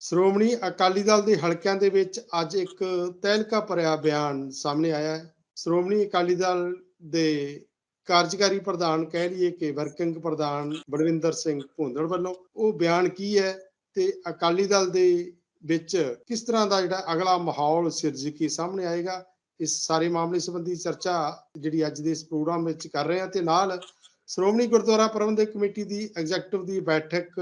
ਸ਼੍ਰੋਮਣੀ ਅਕਾਲੀ ਦਲ ਦੇ ਹਲਕਿਆਂ ਦੇ ਵਿੱਚ ਅੱਜ ਇੱਕ ਤਹਿਲਕਾ ਭਰਿਆ ਬਿਆਨ ਸਾਹਮਣੇ ਆਇਆ ਹੈ। ਸ਼੍ਰੋਮਣੀ ਅਕਾਲੀ ਦਲ ਦੇ ਕਾਰਜਕਾਰੀ ਪ੍ਰਧਾਨ ਕਹਿ ਲਈਏ ਕਿ ਵਰਕਿੰਗ ਪ੍ਰਧਾਨ ਬਲਵਿੰਦਰ ਸਿੰਘ ਭੁੰਦੜ ਵੱਲੋਂ ਉਹ ਬਿਆਨ ਕੀ ਹੈ ਤੇ ਅਕਾਲੀ ਦਲ ਦੇ ਵਿੱਚ ਕਿਸ ਤਰ੍ਹਾਂ ਦਾ ਜਿਹੜਾ ਅਗਲਾ ਮਾਹੌਲ ਸਿਰਜ ਕੇ ਸਾਹਮਣੇ ਆਏਗਾ, ਇਸ ਸਾਰੇ ਮਾਮਲੇ ਸੰਬੰਧੀ ਚਰਚਾ ਜਿਹੜੀ ਅੱਜ ਦੇ ਇਸ ਪ੍ਰੋਗਰਾਮ ਵਿੱਚ ਕਰ ਰਹੇ ਹਾਂ ਤੇ ਨਾਲ ਸ਼੍ਰੋਮਣੀ ਗੁਰਦੁਆਰਾ ਪ੍ਰਬੰਧਕ ਕਮੇਟੀ ਦੀ ਐਗਜ਼ੈਕਟਿਵ ਦੀ ਬੈਠਕ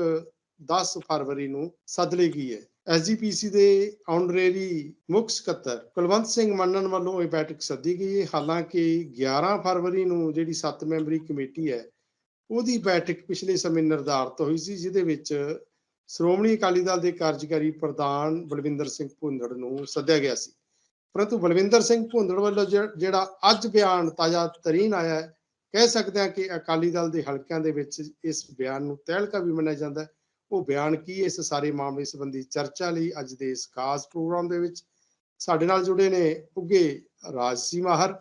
10 ਫਰਵਰੀ ਨੂੰ ਸੱਦ ਲਈ ਗਈ ਹੈ ਐਸਜੀਪੀਸੀ ਦੇ ਆਨਰੇਰੀ ਮੁੱਖ ਸਕੱਤਰ ਕੁਲਵੰਤ ਸਿੰਘ ਮੰਨਣ ਵੱਲੋਂ ਇਹ ਬੈਠਕ ਸੱਦੀ ਗਈ ਹੈ। ਹਾਲਾਂਕਿ 11 ਫਰਵਰੀ ਨੂੰ ਜਿਹੜੀ 7 ਮੈਂਬਰੀ ਕਮੇਟੀ ਹੈ, ਉਹਦੀ ਬੈਠਕ ਪਿਛਲੇ ਸਮੇਂ ਨਿਰਧਾਰਤ ਹੋਈ ਸੀ, ਜਿਹਦੇ ਵਿੱਚ ਸ਼੍ਰੋਮਣੀ ਅਕਾਲੀ ਦਲ ਦੇ ਕਾਰਜਕਾਰੀ ਪ੍ਰਧਾਨ ਬਲਵਿੰਦਰ ਸਿੰਘ ਭੁੰਦੜ ਨੂੰ ਸੱਦਿਆ ਗਿਆ ਸੀ। ਪਰੰਤੂ ਬਲਵਿੰਦਰ ਸਿੰਘ ਭੁੰਦੜ ਵੱਲੋਂ ਜਿਹੜਾ ਅੱਜ ਬਿਆਨ ਤਾਜ਼ਾ ਤਰੀਨ ਆਇਆ ਹੈ, ਕਹਿ ਸਕਦੇ ਹਾਂ ਕਿ ਅਕਾਲੀ ਦਲ ਦੇ ਹਲਕਿਆਂ ਦੇ ਵਿੱਚ ਇਸ ਬਿਆਨ ਨੂੰ ਤਹਿਲਕਾ ਵੀ ਮੰਨਿਆ ਜਾਂਦਾ ਹੈ। ਉਹ ਬਿਆਨ ਕੀ ਇਸ ਸਾਰੇ ਮਾਮਲੇ ਸੰਬੰਧੀ ਚਰਚਾ ਲਈ ਅੱਜ ਦੇ ਇਸ ਖਾਸ ਪ੍ਰੋਗਰਾਮ ਦੇ ਵਿੱਚ ਸਾਡੇ ਨਾਲ ਜੁੜੇ ਨੇ ਉੱਗੇ ਰਾਜਸੀ ਮਾਹਰ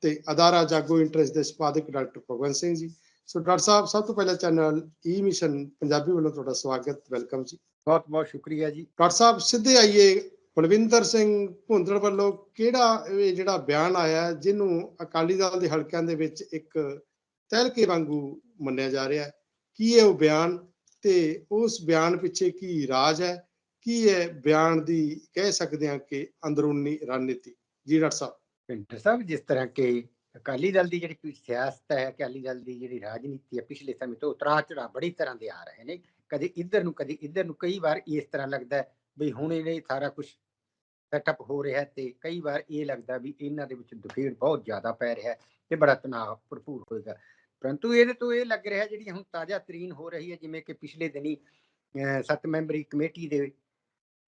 ਤੇ ਅਦਾਰਾ ਜਾਗੋ ਇੰਟਰਸਟ ਦੇ ਸੰਪਾਦਕ doctor Bhagwant Singh ji. So doctor ਸਾਹਿਬ ਸਭ ਤੋਂ ਪਹਿਲਾਂ ਚੈਨਲ ਈ ਮਿਸ਼ਨ ਪੰਜਾਬੀ ਵੱਲੋਂ ਤੁਹਾਡਾ ਸਵਾਗਤ ਵੈਲਕਮ ਜੀ। ਬਹੁਤ ਬਹੁਤ ਸ਼ੁਕਰੀਆ ਜੀ। ਡਾਕਟਰ ਸਾਹਿਬ ਸਿੱਧੇ ਆਈਏ ਬਲਵਿੰਦਰ ਸਿੰਘ ਭੁੰਦੜ ਵੱਲੋਂ ਕਿਹੜਾ ਇਹ ਜਿਹੜਾ ਬਿਆਨ ਆਇਆ ਜਿਹਨੂੰ ਅਕਾਲੀ ਦਲ ਦੇ ਹਲਕਿਆਂ ਦੇ ਵਿੱਚ ਇੱਕ ਤਹਿਲਕੇ ਵਾਂਗੂ ਮੰਨਿਆ ਜਾ ਰਿਹਾ ਹੈ? ਕੀ ਹੈ ਉਹ ਬਿਆਨ ਤੇ ਉਸ ਬਿਆਨ ਪਿੱਛੇ ਕੀ ਰਾਜ ਹੈ? ਕੀ ਹੈ ਬਿਆਨ ਦੀ ਕਹਿ ਸਕਦੇ ਹਾਂ ਕਿ ਅੰਦਰੂਨੀ ਰਣਨੀਤੀ? ਜੀ ਡਾਕਟਰ ਸਾਹਿਬ। ਪਿੰਟਰ ਸਾਹਿਬ, ਜਿਸ ਤਰ੍ਹਾਂ ਕਿ ਅਕਾਲੀ ਦਲ ਦੀ ਜਿਹੜੀ ਸਿਆਸਤ ਹੈ, ਅਕਾਲੀ ਦਲ ਦੀ ਜਿਹੜੀ ਰਾਜਨੀਤੀ ਹੈ, ਪਿਛਲੇ ਸਮੇਂ ਤੋਂ ਉਤਰਾਅ ਚੜਾ ਬੜੀ ਤਰ੍ਹਾਂ ਦੇ ਆ ਰਹੇ ਨੇ। ਕਦੇ ਇੱਧਰ ਨੂੰ, ਕਦੇ ਇੱਧਰ ਨੂੰ, ਕਈ ਵਾਰ ਇਸ ਤਰ੍ਹਾਂ ਲੱਗਦਾ ਹੈ ਵੀ ਹੁਣ ਇਹ ਸਾਰਾ ਕੁਝ ਸੈਟਅਪ ਹੋ ਰਿਹਾ ਤੇ ਕਈ ਵਾਰ ਇਹ ਲੱਗਦਾ ਵੀ ਇਹਨਾਂ ਦੇ ਵਿੱਚ ਦੁਫੇੜ ਬਹੁਤ ਜ਼ਿਆਦਾ ਪੈ ਰਿਹਾ ਤੇ ਬੜਾ ਤਣਾਅ ਭਰਪੂਰ ਹੋਏਗਾ। ਪਰੰਤੂ ਇਹਦੇ ਤੋਂ ਇਹ ਲੱਗ ਰਿਹਾ ਜਿਹੜੀ ਹੁਣ ਤਾਜ਼ਾ ਤਰੀਨ ਹੋ ਰਹੀ ਹੈ ਜਿਵੇਂ ਕਿ ਪਿਛਲੇ ਦਿਨੀ ਸੱਤ ਮੈਂਬਰੀ ਕਮੇਟੀ ਦੇ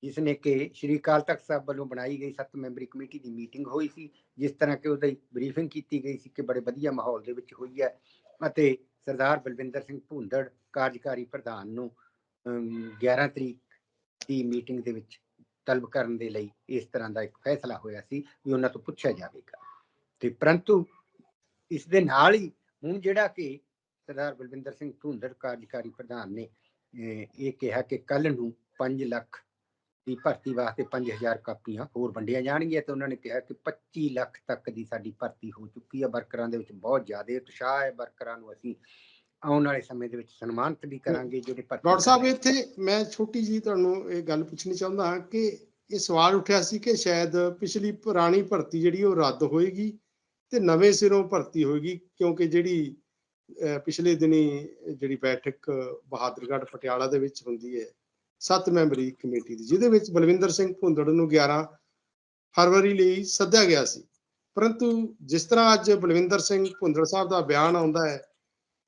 ਜਿਸ ਨੇ ਕਿ ਸ਼੍ਰੀ ਅਕਾਲ ਤਖਤ ਸਾਹਿਬ ਵੱਲੋਂ ਬਣਾਈ ਗਈ ਸੱਤ ਮੈਂਬਰੀ ਕਮੇਟੀ ਦੀ ਮੀਟਿੰਗ ਹੋਈ ਸੀ ਜਿਸ ਤਰ੍ਹਾਂ ਕਿ ਉਹਦੀ ਬਰੀਫਿੰਗ ਕੀਤੀ ਗਈ ਸੀ ਕਿ ਬੜੇ ਵਧੀਆ ਮਾਹੌਲ ਦੇ ਵਿੱਚ ਹੋਈ ਹੈ ਅਤੇ ਸਰਦਾਰ ਬਲਵਿੰਦਰ ਸਿੰਘ ਭੁੰਦੜ ਕਾਰਜਕਾਰੀ ਪ੍ਰਧਾਨ ਨੂੰ ਅਮ, 11 ਤਰੀਕ ਦੀ ਮੀਟਿੰਗ ਦੇ ਵਿੱਚ ਤਲਬ ਕਰਨ ਦੇ ਲਈ ਇਸ ਤਰ੍ਹਾਂ ਦਾ ਇੱਕ ਫੈਸਲਾ ਹੋਇਆ ਸੀ ਵੀ ਉਹਨਾਂ ਤੋਂ ਪੁੱਛਿਆ ਜਾਵੇਗਾ। ਤੇ ਪਰੰਤੂ ਇਸ ਦੇ ਨਾਲ ਹੀ ਹੁਣ ਜਿਹੜਾ ਕਿ ਸਰਦਾਰ ਬਲਵਿੰਦਰ ਸਿੰਘ ਭੁੰਦੜ ਕਾਰਜਕਾਰੀ ਪ੍ਰਧਾਨ ਨੇ ਇਹ ਕਿਹਾ ਕਿ ਕੱਲ ਨੂੰ 5 ਲੱਖ ਦੀ ਭਰਤੀ ਵਾਸਤੇ 5000 ਕਾਪੀਆਂ ਹੋਰ ਵੰਡੀਆਂ ਜਾਣਗੀਆਂ ਤੇ ਉਹਨਾਂ ਨੇ ਕਿਹਾ ਕਿ 25 ਲੱਖ ਤੱਕ ਦੀ ਸਾਡੀ ਭਰਤੀ ਹੋ ਚੁੱਕੀ ਹੈ ਵਰਕਰਾਂ ਦੇ ਵਿੱਚ ਬਹੁਤ ਜ਼ਿਆਦਾ ਉਤਸ਼ਾਹ ਹੈ। ਵਰਕਰਾਂ ਨੂੰ ਅਸੀਂ ਆਉਣ ਵਾਲੇ ਸਮੇਂ ਦੇ ਵਿੱਚ ਸਨਮਾਨਿਤ ਵੀ ਕਰਾਂਗੇ ਜਿਹੜੇ ਭਰਤੀ ਡਾਕਟਰ ਸਾਹਿਬ ਇੱਥੇ ਮੈਂ ਛੋਟੀ ਜੀ ਤੁਹਾਨੂੰ ਇਹ ਗੱਲ ਪੁੱਛਣੀ ਚਾਹੁੰਦਾ ਹਾਂ ਕਿ ਇਹ ਸਵਾਲ ਉੱਠਿਆ ਸੀ ਕਿ ਸ਼ਾਇਦ ਪਿਛਲੀ ਪੁਰਾਣੀ ਭਰਤੀ ਜਿਹੜੀ ਉਹ ਰੱਦ ਹੋਏਗੀ। ਤੇ ਨਵੇਂ ਸਿਰੋਂ ਭਰਤੀ ਹੋਏਗੀ ਕਿਉਂਕਿ ਜਿਹੜੀ ਅਹ, ਪਿਛਲੇ ਦਿਨੀ ਜਿਹੜੀ ਬੈਠਕ ਬਹਾਦਰਗੜ੍ਹ ਪਟਿਆਲਾ ਦੇ ਵਿੱਚ ਹੁੰਦੀ ਹੈ ਸੱਤ ਮੈਂਬਰੀ ਕਮੇਟੀ ਦੀ ਜਿਹਦੇ ਵਿੱਚ ਬਲਵਿੰਦਰ ਸਿੰਘ ਭੁੰਦੜ ਨੂੰ 11 ਫਰਵਰੀ ਲਈ ਸੱਦਿਆ ਗਿਆ ਸੀ। ਪਰੰਤੂ ਜਿਸ ਤਰ੍ਹਾਂ ਅੱਜ ਬਲਵਿੰਦਰ ਸਿੰਘ ਭੁੰਦੜ ਸਾਹਿਬ ਦਾ ਬਿਆਨ ਆਉਂਦਾ ਹੈ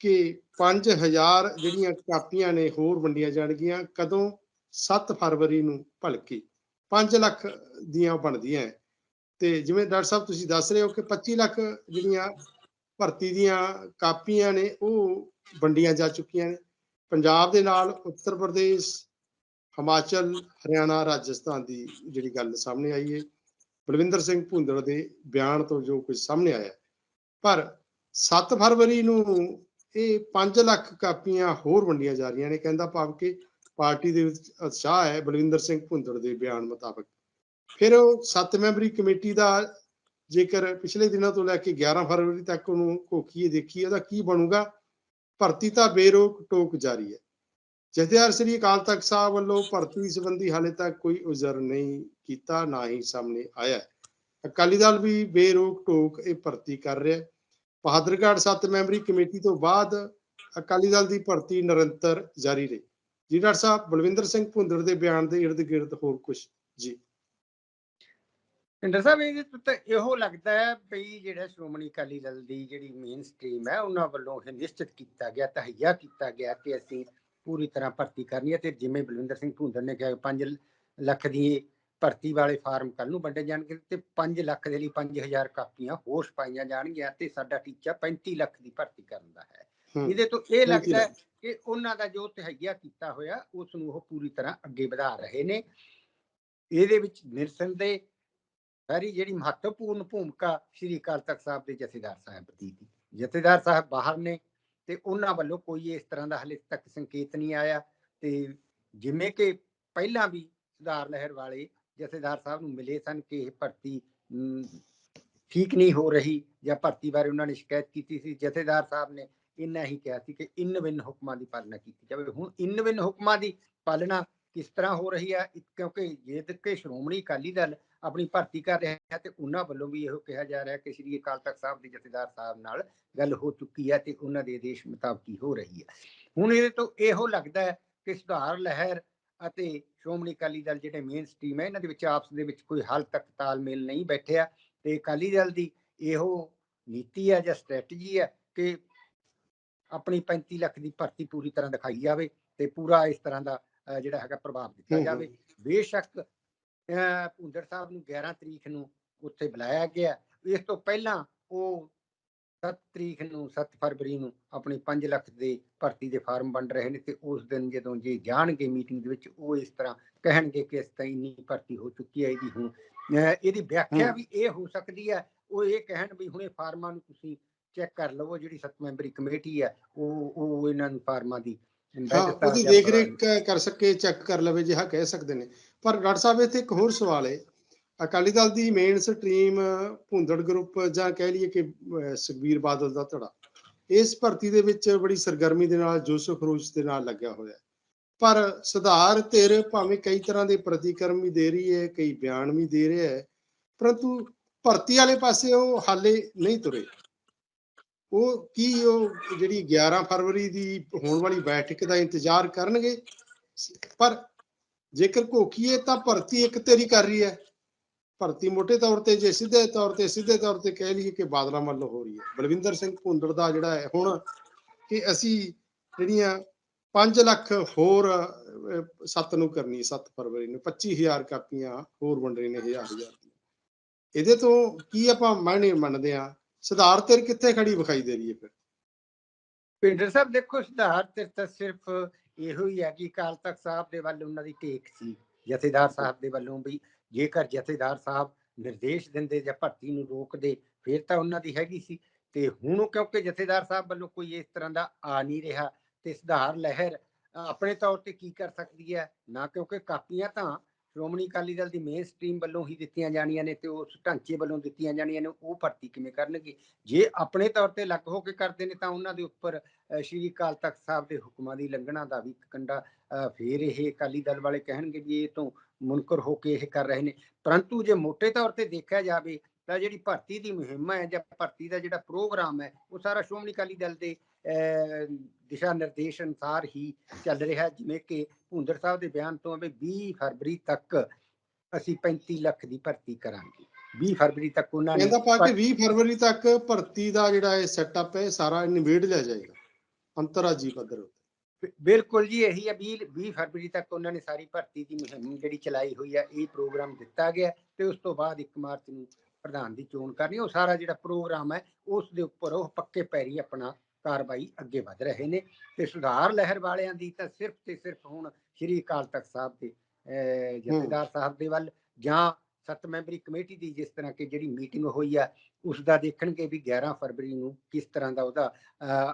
ਕਿ 5000 ਜਿਹੜੀਆਂ ਕਾਪੀਆਂ ਨੇ ਹੋਰ ਵੰਡੀਆਂ ਜਾਣਗੀਆਂ ਕਦੋਂ? 7 ਫਰਵਰੀ ਨੂੰ ਭਲਕੇ। 5 ਲੱਖ ਦੀਆਂ ਬਣਦੀਆਂ ਹੈ। ਤੇ ਜਿਵੇਂ ਡਾਕਟਰ ਸਾਹਿਬ ਤੁਸੀਂ ਦੱਸ ਰਹੇ ਹੋ ਕਿ 25 ਲੱਖ ਜਿਹੜੀਆਂ ਭਰਤੀ ਦੀਆਂ ਕਾਪੀਆਂ ਨੇ, ਉਹ ਵੰਡੀਆਂ ਜਾ ਚੁੱਕੀਆਂ ਨੇ। ਪੰਜਾਬ ਦੇ ਨਾਲ ਉੱਤਰ ਪ੍ਰਦੇਸ਼, ਹਿਮਾਚਲ, ਹਰਿਆਣਾ, ਰਾਜਸਥਾਨ ਦੀ ਜਿਹੜੀ ਗੱਲ ਸਾਹਮਣੇ ਆਈ ਹੈ। ਬਲਵਿੰਦਰ ਸਿੰਘ ਭੁੰਦੜ ਦੇ ਬਿਆਨ ਤੋਂ ਜੋ ਕੁਝ ਸਾਹਮਣੇ ਆਇਆ। ਪਰ 7 ਫਰਵਰੀ ਨੂੰ ਇਹ 5 ਲੱਖ ਕਾਪੀਆਂ ਹੋਰ ਵੰਡੀਆਂ ਜਾ ਰਹੀਆਂ ਨੇ। ਕਹਿੰਦਾ ਭਾਵ ਕਿ ਪਾਰਟੀ ਦੇ ਵਿੱਚ ਉਤਸ਼ਾਹ ਹੈ ਬਲਵਿੰਦਰ ਸਿੰਘ ਭੁੰਦੜ ਦੇ ਬਿਆਨ ਮੁਤਾਬਕ। ਫਿਰ ਉਹ ਸੱਤ ਮੈਂਬਰੀ ਕਮੇਟੀ ਦਾ ਜੇਕਰ ਪਿਛਲੇ ਦਿਨਾਂ ਤੋਂ ਲੈ ਕੇ 11 ਫਰਵਰੀ ਤੱਕ ਉਹਨੂੰ ਘੋਖੀਏ ਦੇਖੀਏ, ਉਹਦਾ ਕੀ ਬਣੂਗਾ? ਭਰਤੀ ਤਾਂ ਬੇਰੋਕ ਟੋਕ ਜਾਰੀ ਹੈ। ਜਥੇਦਾਰ ਸ੍ਰੀ ਅਕਾਲ ਤਖਤ ਸਾਹਿਬ ਵੱਲੋਂ ਭਰਤੀ ਸੰਬੰਧੀ ਹਾਲੇ ਤੱਕ ਕੋਈ ਉਜ਼ਰ ਨਹੀਂ ਕੀਤਾ, ਨਾ ਹੀ ਸਾਹਮਣੇ ਆਇਆ ਅਕਾਲੀ ਦਲ ਵੀ ਬੇਰੋਕ ਟੋਕ ਇਹ ਭਰਤੀ ਕਰ ਰਿਹਾ ਬਹਾਦਰਗੜ੍ਹ ਸੱਤ ਮੈਂਬਰੀ ਕਮੇਟੀ ਤੋਂ ਬਾਅਦ ਅਕਾਲੀ ਦਲ ਦੀ ਭਰਤੀ ਨਿਰੰਤਰ ਜਾਰੀ ਰਹੀ। ਜੀ ਡਾਕਟਰ ਸਾਹਿਬ, ਬਲਵਿੰਦਰ ਸਿੰਘ ਭੁੰਦੜ ਦੇ ਬਿਆਨ ਦੇ ਇਰਦ ਗਿਰਦ ਹੋਰ ਕੁਝ ਜੀ। ਪਿੰਡਰ ਸਾਹਿਬ ਇਹਦੇ ਤੋਂ ਇਹੋ ਲੱਗਦਾ ਹੈ ਵੀ ਜਿਹੜਾ ਸ਼੍ਰੋਮਣੀ ਅਕਾਲੀ ਦਲ ਦੀ ਜਿਹੜੀ ਮੇਨ ਸਟ੍ਰੀਮ ਹੈ ਉਹਨਾਂ ਵੱਲੋਂ ਇਹ ਨਿਸ਼ਚਿਤ ਕੀਤਾ ਗਿਆ ਤਹਈਆ ਕੀਤਾ ਗਿਆ ਕਿ ਅਸੀਂ ਪੂਰੀ ਤਰ੍ਹਾਂ ਭਰਤੀ ਕਰਨੀ ਹੈ ਤੇ ਜਿਵੇਂ ਬਲਵਿੰਦਰ ਸਿੰਘ ਭੁੰਦਰ ਨੇ ਕਿਹਾ 5 ਲੱਖ ਦੀ ਭਰਤੀ ਵਾਲੇ ਫਾਰਮ ਕੱਲ ਨੂੰ ਵੰਡੇ ਜਾਣਗੇ ਤੇ 5 ਲੱਖ ਦੇ ਲਈ 5000 ਕਾਪੀਆਂ ਹੋਰ ਪਾਈਆਂ ਜਾਣਗੀਆਂ ਤੇ ਸਾਡਾ ਟੀਚਾ 35 ਲੱਖ ਦੀ ਭਰਤੀ ਕਰਨ ਦਾ ਹੈ। ਇਹਦੇ ਤੋਂ ਇਹ 35 ਲੱਗਦਾ। ਕਿ ਉਹਨਾਂ ਦਾ ਜੋ ਤਹਈਆ ਕੀਤਾ ਹੋਇਆ ਉਸ ਨੂੰ ਉਹ ਪੂਰੀ ਤਰ੍ਹਾਂ ਅੱਗੇ ਵਧਾ ਰਹੇ ਨੇ। ਇਹਦੇ ਵਿੱਚ ਨਿਰਸੰਦੇਹ ਸਾਰੀ ਜਿਹੜੀ ਮਹੱਤਵਪੂਰਨ ਭੂਮਿਕਾ ਸ੍ਰੀ ਅਕਾਲ ਤਖਤ ਸਾਹਿਬ ਦੇ ਜਥੇਦਾਰ ਸਾਹਿਬ ਦੀ ਸੀ। ਜਥੇਦਾਰ ਸਾਹਿਬ ਬਾਹਰ ਨੇ ਤੇ ਉਹਨਾਂ ਵੱਲੋਂ ਕੋਈ ਇਸ ਤਰ੍ਹਾਂ ਦਾ ਹਲੇ ਤੱਕ ਸੰਕੇਤ ਨਹੀਂ ਆਇਆ ਤੇ ਜਿਵੇਂ ਕਿ ਪਹਿਲਾਂ ਵੀ ਸੁਧਾਰ ਲਹਿਰ ਵਾਲੇ ਜਥੇਦਾਰ ਸਾਹਿਬ ਨੂੰ ਮਿਲੇ ਸਨ ਕਿ ਇਹ ਭਰਤੀ ਠੀਕ ਨਹੀਂ ਹੋ ਰਹੀ ਜਾਂ ਭਰਤੀ ਬਾਰੇ ਉਹਨਾਂ ਨੇ ਸ਼ਿਕਾਇਤ ਕੀਤੀ ਸੀ, ਜਥੇਦਾਰ ਸਾਹਿਬ ਨੇ ਇੰਨਾ ਹੀ ਕਿਹਾ ਸੀ ਕਿ ਇਨ ਬਿਨ ਹੁਕਮਾਂ ਦੀ ਪਾਲਣਾ ਕੀਤੀ ਜਾਵੇ। ਹੁਣ ਇਨ ਬਿਨ ਹੁਕਮਾਂ ਦੀ ਪਾਲਣਾ ਕਿਸ ਤਰ੍ਹਾਂ ਹੋ ਰਹੀ ਹੈ ਕਿਉਂਕਿ ਜੇ ਤੱਕ ਸ਼੍ਰੋਮਣੀ ਅਕਾਲੀ ਦਲ ਆਪਣੀ ਭਰਤੀ ਕਰ ਰਿਹਾ ਹੈ ਤੇ ਉਹਨਾਂ ਵੱਲੋਂ ਵੀ ਇਹੋ ਕਿਹਾ ਜਾ ਰਿਹਾ ਕਿ ਸ਼੍ਰੀ ਅਕਾਲ ਤਖਤ ਸਾਹਿਬ ਦੇ ਜਥੇਦਾਰ ਸਾਹਿਬ ਨਾਲ ਗੱਲ ਹੋ ਚੁੱਕੀ ਹੈ ਤੇ ਉਹਨਾਂ ਦੇ ਆਦੇਸ਼ ਮੁਤਾਬਕ ਹੀ ਹੋ ਰਹੀ ਹੈ ਹੁਣ ਇਹਦੇ ਤੋਂ ਇਹੋ ਲੱਗਦਾ ਹੈ ਕਿ ਸੁਧਾਰ ਲਹਿਰ ਅਤੇ ਸ਼੍ਰੋਮਣੀ ਅਕਾਲੀ ਦਲ ਜਿਹੜੇ ਮੇਨ ਸਟ੍ਰੀਮ ਹੈ ਇਹਨਾਂ ਦੇ ਵਿੱਚ ਆਪਸ ਦੇ ਵਿੱਚ ਕੋਈ ਹਾਲ ਤੱਕ ਤਾਲਮੇਲ ਨਹੀਂ ਬੈਠਿਆ ਤੇ ਅਕਾਲੀ ਦਲ ਦੀ ਇਹੋ ਨੀਤੀ ਹੈ ਜਾਂ ਸਟ੍ਰੈਟਜੀ ਹੈ ਕਿ ਆਪਣੀ 35 ਲੱਖ ਦੀ ਭਰਤੀ ਪੂਰੀ ਤਰ੍ਹਾਂ ਦਿਖਾਈ ਜਾਵੇ ਤੇ ਪੂਰਾ ਇਸ ਤਰ੍ਹਾਂ ਦਾ ਜਿਹੜਾ ਹੈਗਾ ਪ੍ਰਭਾਵ ਦਿੱਤਾ। ਜਾਵੇ ਬੇਸ਼ੱਕ ਭੁੰਦੜ ਸਾਹਿਬ ਨੂੰ 11 ਤਰੀਕ ਨੂੰ ਉੱਥੇ ਬੁਲਾਇਆ ਗਿਆ। ਇਸ ਤੋਂ ਪਹਿਲਾਂ ਉਹ 7 ਤਰੀਕ ਨੂੰ 7 ਫਰਵਰੀ ਨੂੰ ਆਪਣੀ 5 ਲੱਖ ਦੇ ਭਰਤੀ ਦੇ ਫਾਰਮ ਵੰਡ ਰਹੇ ਨੇ ਤੇ ਉਸ ਦਿਨ ਜਦੋਂ ਜੇ ਜਾਣਗੇ ਮੀਟਿੰਗ ਦੇ ਵਿੱਚ ਉਹ ਇਸ ਤਰ੍ਹਾਂ ਕਹਿਣਗੇ ਕਿ ਇਸ ਤਾਂ ਇੰਨੀ ਭਰਤੀ ਹੋ ਚੁੱਕੀ ਹੈ ਇਹਦੀ ਹੁਣ। ਇਹਦੀ ਵਿਆਖਿਆ। ਵੀ ਇਹ ਹੋ ਸਕਦੀ ਹੈ। ਉਹ ਇਹ ਕਹਿਣ ਵੀ ਹੁਣੇ ਫਾਰਮਾਂ ਨੂੰ ਤੁਸੀਂ ਚੈੱਕ ਕਰ ਲਵੋ ਜਿਹੜੀ ਸੱਤ ਮੈਂਬਰੀ ਕਮੇਟੀ ਹੈ ਉਹ ਉਹ ਇਹਨਾਂ ਨੂੰ ਫਾਰਮਾਂ ਦੀ ਉਹਦੀ ਦੇਖ ਰੇਖ ਕਰ ਸਕੇ ਚੈੱਕ ਕਰ ਲਵੇ ਜਿਹਾ ਕਹਿ ਸਕਦੇ ਨੇ। ਪਰ ਡਾਕਟਰ ਸਾਹਿਬ, ਇੱਥੇ ਇੱਕ ਹੋਰ ਸਵਾਲ ਹੈ। ਅਕਾਲੀ ਦਲ ਦੀ ਮੇਨ ਸਟਰੀਮ ਭੁੰਦੜ ਗਰੁੱਪ ਜਾਂ ਕਹਿ ਲਈਏ ਕਿ ਸੁਖਬੀਰ ਬਾਦਲ ਦਾ ਧੜਾ। ਇਸ ਭਰਤੀ ਦੇ ਵਿੱਚ ਬੜੀ ਸਰਗਰਮੀ ਦੇ ਨਾਲ, ਜੋਸ਼ ਖਰੋਸ਼ ਦੇ ਨਾਲ ਲੱਗਿਆ ਹੋਇਆ ਹੈ। ਪਰ ਸੁਧਾਰ ਧਿਰ ਭਾਵੇਂ ਕਈ ਤਰ੍ਹਾਂ ਦੇ ਪ੍ਰਤੀਕਰਮ ਵੀ ਦੇ ਰਹੀ ਹੈ, ਕਈ ਬਿਆਨ ਵੀ ਦੇ ਰਿਹਾ ਹੈ, ਪਰੰਤੂ ਭਰਤੀ ਵਾਲੇ ਪਾਸੇ ਉਹ ਹਾਲੇ ਨਹੀਂ ਤੁਰੇ। ਉਹ ਕੀ ਉਹ ਜਿਹੜੀ 11 ਫਰਵਰੀ ਦੀ ਹੋਣ ਵਾਲੀ ਬੈਠਕ ਦਾ ਇੰਤਜ਼ਾਰ ਕਰਨਗੇ? ਪਰ ਜੇਕਰ ਘੋਖੀਏ ਤਾਂ ਭਰਤੀ ਇੱਕ ਤੇਰੀ ਕਰ ਰਹੀ ਹੈ। ਭਰਤੀ ਮੋٹے ਤੌਰ ਤੇ ਜੇ ਸਿੱਧੇ ਤੌਰ ਤੇ ਸਿੱਧੇ ਤੌਰ ਤੇ ਕਹਿ ਲਈਏ ਕਿ ਬਾਦਲਾਂ ਵੱਲੋਂ ਹੋ ਰਹੀ ਹੈ। ਬਲਵਿੰਦਰ ਸਿੰਘ ਭੁੰਦੜ ਦਾ ਜਿਹੜਾ ਹੈ ਹੁਣ ਕਿ ਅਸੀਂ ਜਿਹੜੀਆਂ 5 ਲੱਖ ਹੋਰ 7 ਨੂੰ ਕਰਨੀ 7 ਫਰਵਰੀ ਨੂੰ 25000 ਕਾਪੀਆਂ ਹੋਰ ਵੰਡ ਵੰਡਣੀ ਨੇ ਹਜ਼ਾਰ ਹਜ਼ਾਰ। ਦੀਆਂ। ਇਹਦੇ ਤੋਂ ਕੀ ਆਪਾਂ ਮਾਇਨੇ ਮੰਨਦੇ ਆ ਸੁਧਾਰ ਤੇਰ ਕਿੱਥੇ ਖੜੀ ਵਿਖਾਈ ਦੇ ਰਹੀ ਹੈ ਫਿਰ? ਪਿੰਡਰ ਸਾਹਿਬ ਦੇਖੋ ਸੁਧਾਰ ਤੇ ਤਾਂ ਸਿਰਫ ਇਹੋ ਹੀ ਹੈ ਕਿ ਅਕਾਲ ਤਖਤ ਸਾਹਿਬ ਦੇ ਵੱਲ ਉਹਨਾਂ ਦੀ ਟੇਕ ਸੀ, ਜਥੇਦਾਰ ਸਾਹਿਬ ਦੇ ਵੱਲੋਂ ਵੀ ਜੇਕਰ ਜਥੇਦਾਰ ਸਾਹਿਬ ਨਿਰਦੇਸ਼ ਦਿੰਦੇ ਜਾਂ ਭਰਤੀ ਨੂੰ ਰੋਕਦੇ, ਫਿਰ ਤਾਂ ਉਹਨਾਂ ਦੀ ਹੈਗੀ ਸੀ। ਤੇ ਹੁਣ ਕਿਉਂਕਿ ਜਥੇਦਾਰ ਸਾਹਿਬ ਵੱਲੋਂ ਕੋਈ ਇਸ ਤਰ੍ਹਾਂ ਦਾ ਆ ਨਹੀਂ ਰਿਹਾ, ਤੇ ਸੁਧਾਰ ਲਹਿਰ ਆਪਣੇ ਤੌਰ ਤੇ ਕੀ ਕਰ ਸਕਦੀ ਹੈ? ਨਾ ਕਿਉਂਕਿ ਕਾਪੀਆਂ ਤਾਂ ਸ਼੍ਰੋਮਣੀ ਅਕਾਲੀ ਦਲ ਦੀ ਮੇਨ ਸਟ੍ਰੀਮ ਵੱਲੋਂ ਹੀ ਦਿੱਤੀਆਂ ਜਾਣੀਆਂ ਨੇ ਤੇ ਉਸ ਢਾਂਚੇ ਵੱਲੋਂ ਦਿੱਤੀਆਂ ਜਾਣੀਆਂ ਨੇ, ਉਹ ਭਰਤੀ ਕਿਵੇਂ ਕਰਨਗੇ? ਜੇ ਆਪਣੇ ਤੌਰ ਤੇ ਲੱਗ ਹੋ ਕੇ ਕਰਦੇ ਨੇ ਤਾਂ ਉਹਨਾਂ ਦੇ ਉੱਪਰ ਸ਼੍ਰੀ ਅਕਾਲ ਤਖਤ ਸਾਹਿਬ ਦੇ ਹੁਕਮਾਂ ਦੀ ਲੰਘਣਾ ਦਾ ਵੀ ਇੱਕ ਕੰਡਾ, ਅਹ, ਫੇਰ ਇਹ ਅਕਾਲੀ ਦਲ ਵਾਲੇ ਕਹਿਣਗੇ ਵੀ ਇਹ ਤੋਂ ਮੁਨਕਰ ਹੋ ਕੇ ਇਹ ਕਰ ਰਹੇ ਨੇ। ਪਰੰਤੂ ਜੇ ਮੋٹے ਤੌਰ ਤੇ ਦੇਖਿਆ ਜਾਵੇ ਤਾਂ ਜਿਹੜੀ ਭਰਤੀ ਦੀ ਮੁਹਿੰਮ ਹੈ ਜਾਂ ਭਰਤੀ ਦਾ ਜਿਹੜਾ ਪ੍ਰੋਗਰਾਮ ਹੈ, ਉਹ ਸਾਰਾ ਸ਼੍ਰੋਮਣੀ ਅਕਾਲੀ ਦਲ ਦੇ ਦਿਸ਼ਾ ਨਿਰਦੇਸ਼ ਅਨੁਸਾਰ ਹੀ ਚੱਲ ਰਿਹਾ ਹੈ। ਜਿਵੇਂ ਕਿ ਭੁੰਦਰ ਸਾਹਿਬ ਦੇ ਬਿਆਨ ਤੋਂ ਵੀ 20 ਫਰਵਰੀ ਤੱਕ ਅਸੀਂ 35 ਲੱਖ ਦੀ ਭਰਤੀ ਕਰਾਂਗੇ 20 ਫਰਵਰੀ ਤੱਕ ਉਹਨਾਂ ਨੇ ਕਹਿੰਦਾ ਪਾ ਕਿ 20 ਫਰਵਰੀ ਤੱਕ ਭਰਤੀ ਦਾ ਜਿਹੜਾ ਇਹ ਸੈਟਅਪ ਹੈ ਇਹ ਸਾਰਾ ਨਿਬੇੜ ਲਿਆ ਜਾਏਗਾ ਅੰਤਰਰਾਜੀ ਪੱਧਰ ਉੱਤੇ ਬਿਲਕੁਲ ਜੀ ਇਹੀ ਹੈ 20 20 ਫਰਵਰੀ ਤੱਕ ਉਹਨਾਂ ਨੇ ਸਾਰੀ ਭਰਤੀ ਦੀ ਮੁਹਿੰਮ ਜਿਹੜੀ ਚਲਾਈ ਹੋਈ ਹੈ ਇਹ ਪ੍ਰੋਗਰਾਮ ਦਿੱਤਾ ਗਿਆ ਤੇ ਉਸ ਤੋਂ ਬਾਅਦ 1 ਮਾਰਚ ਨੂੰ ਪ੍ਰਧਾਨ ਦੀ ਚੋਣ ਕਰਨੀ ਉਹ ਸਾਰਾ ਜਿਹੜਾ ਪ੍ਰੋਗਰਾਮ ਹੈ ਉਸ ਦੇ ਉੱਪਰ ਉਹ ਪੱਕੇ ਪੈਰੀ ਆਪਣਾ ਕਾਰਵਾਈ ਅੱਗੇ ਵਧ ਰਹੇ ਨੇ ਤੇ ਸੁਧਾਰ ਲਹਿਰ ਵਾਲਿਆਂ ਦੀ ਤਾਂ ਸਿਰਫ ਤੇ ਸਿਰਫ ਹੁਣ ਸ਼੍ਰੀ ਅਕਾਲ ਤਖਤ ਸਾਹਿਬ ਦੇ ਜਥੇਦਾਰ ਸਾਹਿਬ ਦੇ ਵੱਲ ਜਾਂ ਸੱਤ ਮੈਂਬਰੀ ਕਮੇਟੀ ਦੀ ਜਿਸ ਤਰ੍ਹਾਂ ਕਿ ਜਿਹੜੀ ਮੀਟਿੰਗ ਹੋਈ ਆ ਉਸ ਦਾ ਦੇਖਣਗੇ ਵੀ 11 ਫਰਵਰੀ ਨੂੰ ਕਿਸ ਤਰ੍ਹਾਂ ਦਾ ਉਹਦਾ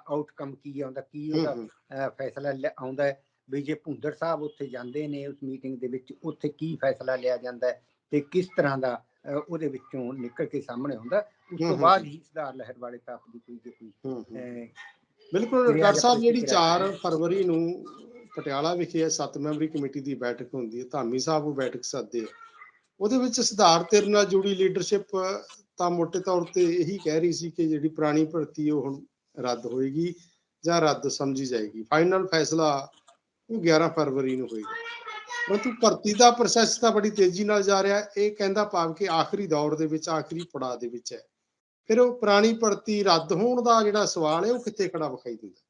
ਆਊਟਕਮ ਕੀ ਆਉਂਦਾ ਕੀ ਉਹਦਾ ਫੈਸਲਾ ਆਉਂਦਾ ਵੀ ਜੇ ਭੁੰਦੜ ਸਾਹਿਬ ਉੱਥੇ ਜਾਂਦੇ ਨੇ ਉਸ ਮੀਟਿੰਗ ਦੇ ਵਿੱਚ ਉੱਥੇ ਕੀ ਫੈਸਲਾ ਲਿਆ ਜਾਂਦਾ ਤੇ ਕਿਸ ਤਰ੍ਹਾਂ ਦਾ ਉਹਦੇ ਵਿੱਚੋਂ ਨਿਕਲ ਕੇ ਸਾਹਮਣੇ ਆਉਂਦਾ ਉਸ ਤੋਂ ਬਾਅਦ ਹੂੰ। ਸੁਧਾਰ ਲਹਿਰ ਵਾਲੇ ਤਾਂ ਆਪਣੀ ਕੋਈ ਜੇ ਕੋਈ ਬਿਲਕੁਲ ਡਾਕਟਰ ਸਾਹਿਬ ਜਿਹੜੀ ਪ੍ਰਤੀਕਿਰਿਆ 4 ਫਰਵਰੀ ਨੂੰ ਪਟਿਆਲਾ ਵਿਖੇ ਸੱਤ ਮੈਂਬਰੀ ਕਮੇਟੀ ਦੀ ਬੈਠਕ ਹੁੰਦੀ ਹੈ ਧਾਮੀ ਸਾਹਿਬ ਉਹ ਬੈਠਕ ਸੱਦੇ। ਉਹਦੇ ਵਿੱਚ ਸੁਧਾਰ ਤੇਰ ਨਾਲ ਜੁੜੀ ਲੀਡਰਸ਼ਿਪ ਤਾਂ ਮੋٹے ਤੌਰ ਤੇ ਇਹੀ ਕਹਿ ਰਹੀ ਸੀ ਕਿ ਜਿਹੜੀ ਪੁਰਾਣੀ ਭਰਤੀ ਉਹ ਹੁਣ ਰੱਦ ਹੋਏਗੀ ਜਾਂ ਰੱਦ ਸਮਝੀ ਜਾਏਗੀ ਫਾਈਨਲ ਫੈਸਲਾ ਉਹ 11 ਫਰਵਰੀ ਨੂੰ ਹੋਏਗਾ ਪਰੰਤੂ ਭਰਤੀ ਦਾ ਪ੍ਰੋਸੈਸ ਤਾਂ ਬੜੀ ਤੇਜ਼ੀ ਨਾਲ ਜਾ ਰਿਹਾ ਹੈ। ਇਹ ਕਹਿੰਦਾ ਭਾਵ ਕਿ ਆਖਰੀ ਦੌਰ ਦੇ ਵਿੱਚ ਆਖਰੀ ਪੜਾਅ ਦੇ ਵਿੱਚ ਹੈ ਫਿਰ ਉਹ ਪੁਰਾਣੀ ਭਰਤੀ ਰੱਦ ਹੋਣ ਦਾ ਜਿਹੜਾ ਸਵਾਲ ਹੈ ਉਹ ਕਿੱਥੇ ਖੜਾ ਵਿਖਾਈ ਦਿੰਦਾ?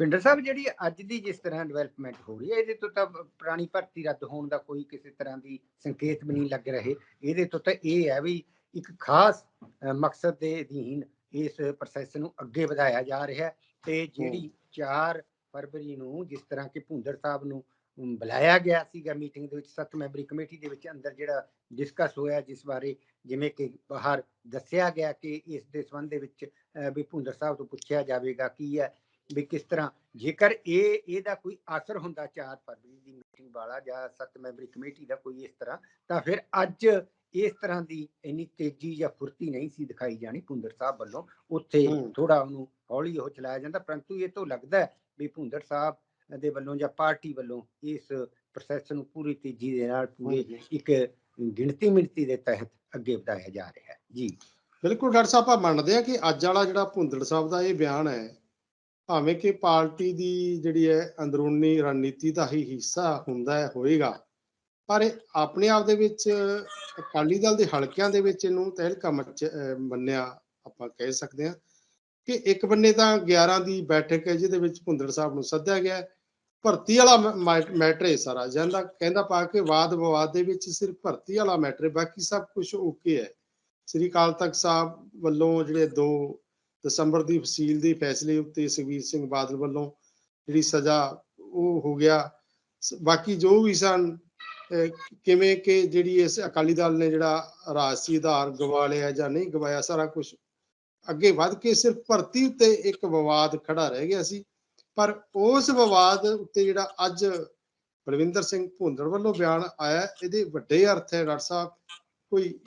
ਪਿੰਡਰ ਸਾਹਿਬ ਜਿਹੜੀ ਅੱਜ ਦੀ ਜਿਸ ਤਰ੍ਹਾਂ ਡਿਵੈਲਪਮੈਂਟ ਹੋ ਰਹੀ ਹੈ ਇਹਦੇ ਤੋਂ ਤਾਂ ਪੁਰਾਣੀ ਭਰਤੀ ਰੱਦ ਹੋਣ ਦਾ ਕੋਈ ਕਿਸੇ ਤਰ੍ਹਾਂ ਦੀ ਸੰਕੇਤ ਵੀ ਨਹੀਂ ਲੱਗ ਰਹੇ। ਇਹਦੇ ਤੋਂ ਤਾਂ ਇਹ ਹੈ ਵੀ ਇੱਕ ਖਾਸ ਮਕਸਦ ਦੇ ਅਧੀਨ ਇਸ ਪ੍ਰੋਸੈਸ ਨੂੰ ਅੱਗੇ ਵਧਾਇਆ ਜਾ ਰਿਹਾ ਤੇ ਜਿਹੜੀ 4 ਫਰਵਰੀ ਨੂੰ ਜਿਸ ਤਰ੍ਹਾਂ ਕਿ ਭੁੰਦਰ ਸਾਹਿਬ ਨੂੰ ਬੁਲਾਇਆ ਗਿਆ ਸੀਗਾ ਮੀਟਿੰਗ ਦੇ ਵਿੱਚ ਸੱਤ ਮੈਂਬਰੀ ਕਮੇਟੀ ਦੇ ਵਿੱਚ ਅੰਦਰ ਜਿਹੜਾ ਡਿਸਕਸ ਹੋਇਆ ਜਿਸ ਬਾਰੇ ਜਿਵੇਂ ਕਿ ਬਾਹਰ ਦੱਸਿਆ ਗਿਆ ਕਿ ਇਸ ਦੇ ਸੰਬੰਧ ਦੇ ਵਿੱਚ ਵੀ ਭੁੰਦਰ ਸਾਹਿਬ ਤੋਂ ਪੁੱਛਿਆ ਜਾਵੇਗਾ ਕੀ ਹੈ ਵੀ ਕਿਸ ਤਰ੍ਹਾਂ ਜੇਕਰ ਇਹ ਇਹਦਾ ਕੋਈ ਅਸਰ ਹੁੰਦਾ 4 ਫਰਵਰੀ ਦੀ ਮੀਟਿੰਗ ਵਾਲਾ ਜਾਂ ਸੱਤ ਮੈਂਬਰੀ ਕਮੇਟੀ ਦਾ ਕੋਈ ਇਸ ਤਰ੍ਹਾਂ ਤਾਂ ਫਿਰ ਅੱਜ ਇਸ ਤਰ੍ਹਾਂ ਦੀ ਇੰਨੀ ਤੇਜ਼ੀ ਜਾਂ ਫੁਰਤੀ ਨਹੀਂ ਸੀ ਦਿਖਾਈ ਜਾਣੀ ਭੁੰਦਰ ਸਾਹਿਬ ਵੱਲੋਂ ਉੱਥੇ ਹੂੰ। ਥੋੜਾ ਉਹਨੂੰ ਹੌਲੀ ਉਹ ਚਲਾਇਆ ਜਾਂਦਾ ਪਰੰਤੂ ਇਹ ਤੋਂ ਲੱਗਦਾ ਹੈ ਵੀ ਭੁੰਦਰ ਸਾਹਿਬ ਦੇ ਵੱਲੋਂ ਜਾਂ ਪਾਰਟੀ ਵੱਲੋਂ ਇਸ ਪ੍ਰੋਸੈਸ ਨੂੰ ਪੂਰੀ ਤੇਜ਼ੀ ਦੇ ਨਾਲ ਪੂਰੇ ਇੱਕ ਗਿਣਤੀ ਮਿਣਤੀ ਦੇ ਤਹਿਤ ਅੱਗੇ ਵਧਾਇਆ ਜਾ ਰਿਹਾ ਹੈ ਜੀ ਬਿਲਕੁਲ ਡਾਕਟਰ ਸਾਹਿਬ ਆਪਾਂ ਮੰਨਦੇ ਆ ਕਿ ਅੱਜ ਵਾਲਾ ਜਿਹੜਾ ਭੁੰਦੜ ਸਾਹਿਬ ਦਾ ਇਹ ਬਿਆਨ ਹੈ ਭਾਵੇਂ ਕਿ ਪਾਰਟੀ ਦੀ ਜਿਹੜੀ ਹੈ ਅੰਦਰੂਨੀ ਰਣਨੀਤੀ ਦਾ ਹੀ ਹਿੱਸਾ ਹੁੰਦਾ ਹੈ ਹੋਏਗਾ ਪਰ ਆਪਣੇ ਆਪ ਦੇ ਵਿੱਚ ਅਕਾਲੀ ਦਲ ਦੇ ਹਲਕਿਆਂ ਦੇ ਵਿੱਚ ਇਹਨੂੰ ਤਹਿਲਕਾ ਮੰਨਿਆ ਆਪਾਂ ਕਹਿ ਸਕਦੇ ਹਾਂ ਕਿ ਇੱਕ ਬੰਨੇ ਤਾਂ 11 ਦੀ ਬੈਠਕ ਹੈ ਜਿਹਦੇ ਵਿੱਚ ਭੁੰਦੜ ਸਾਹਿਬ ਨੂੰ ਸੱਦਿਆ ਗਿਆ। ਭਰਤੀ ਵਾਲਾ ਮੈਟਰ ਹੈ ਸਾਰਾ। ਜਾਂਦਾ ਕਹਿੰਦਾ ਪਾ ਕੇ ਵਾਦ ਵਿਵਾਦ ਦੇ ਵਿੱਚ ਸਿਰਫ ਭਰਤੀ ਵਾਲਾ ਮੈਟਰ ਹੈ, ਬਾਕੀ ਸਭ ਕੁਝ ਓਕੇ ਹੈ। ਸ੍ਰੀ ਅਕਾਲ ਤਖਤ ਸਾਹਿਬ ਵੱਲੋਂ ਜਿਹੜੇ 2 ਦਸੰਬਰ ਦੀ ਫਸੀਲ ਦੇ ਫੈਸਲੇ ਉੱਤੇ ਸੁਖਬੀਰ ਸਿੰਘ ਬਾਦਲ ਵੱਲੋਂ ਜਿਹੜੀ ਸਜ਼ਾ ਉਹ ਹੋ ਗਿਆ। ਬਾਕੀ ਜੋ ਵੀ ਸਨ ਕਿਵੇਂ ਕਿ ਜਿਹੜੀ ਇਸ ਅਕਾਲੀ ਦਲ ਨੇ ਜਿਹੜਾ ਰਾਜਸੀ ਆਧਾਰ ਗਵਾ ਲਿਆ ਜਾਂ ਨਹੀਂ ਗਵਾਇਆ, ਸਾਰਾ ਕੁਝ ਅੱਗੇ ਵੱਧ ਕੇ ਸਿਰਫ ਭਰਤੀ ਉੱਤੇ ਇੱਕ ਵਿਵਾਦ ਖੜਾ ਰਹਿ ਗਿਆ ਸੀ। ਪਰ ਉਸ ਵਿਵਾਦ ਉੱਤੇ ਜਿਹੜਾ ਅੱਜ ਬਲਵਿੰਦਰ ਸਿੰਘ ਭੁੰਦੜ ਵੱਲੋਂ ਬਿਆਨ ਆਇਆ ਇਹਦੇ ਵੱਡੇ ਅਰਥ ਹੈ ਡਾਕਟਰ ਸਾਹਿਬ, ਕੋਈ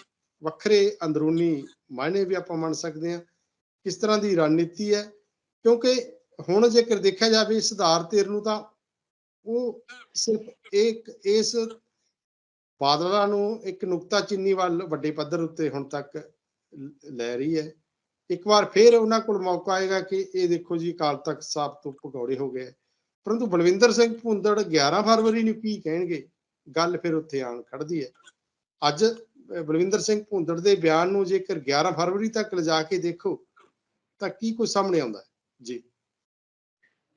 ਵੱਖਰੇ ਅੰਦਰੂਨੀ ਮਾਇਨੇ ਵੀ ਆਪਾਂ ਮੰਨ ਸਕਦੇ ਹਾਂ, ਕਿਸ ਤਰ੍ਹਾਂ ਦੀ ਰਣਨੀਤੀ ਹੈ, ਕਿਉਂਕਿ ਹੁਣ ਜੇਕਰ ਦੇਖਿਆ ਜਾਵੇ ਸੁਧਾਰ ਧਿਰ ਨੂੰ ਤਾਂ ਉਹ ਸਿਰਫ ਇੱਕ ਇਸ ਬਾਦਲਾਂ ਨੂੰ ਇੱਕ ਨੁਕਤਾ ਚੀਨੀ ਵੱਲ ਵੱਡੇ ਪੱਧਰ ਉੱਤੇ ਹੁਣ ਤੱਕ ਲੈ ਰਹੀ ਹੈ। ਇੱਕ ਵਾਰ ਫੇਰ ਉਹਨਾਂ ਕੋਲ ਮੌਕਾ ਆਏਗਾ ਕਿ ਇਹ ਦੇਖੋ ਜੀ, ਅਕਾਲ ਤਖਤ ਸਾਹਿਬ ਤੋਂ ਭਗੌੜੇ ਹੋ ਗਏ। ਪਰੰਤੂ ਬਲਵਿੰਦਰ ਸਿੰਘ ਭੁੰਦੜ 11 ਫਰਵਰੀ ਨੂੰ ਕੀ ਕਹਿਣਗੇ? ਗੱਲ ਫਿਰ ਉੱਥੇ ਆਣ ਖੜਦੀ ਹੈ। ਅੱਜ ਬਲਵਿੰਦਰ ਸਿੰਘ ਭੁੰਦੜ ਦੇ ਬਿਆਨ ਨੂੰ ਜੇਕਰ 11 ਫਰਵਰੀ ਤੱਕ ਲਿਜਾ ਕੇ ਦੇਖੋ, ਤਾਂ ਕੀ ਕੁਝ ਸਾਹਮਣੇ ਆਉਂਦਾ ਹੈ? ਜੀ।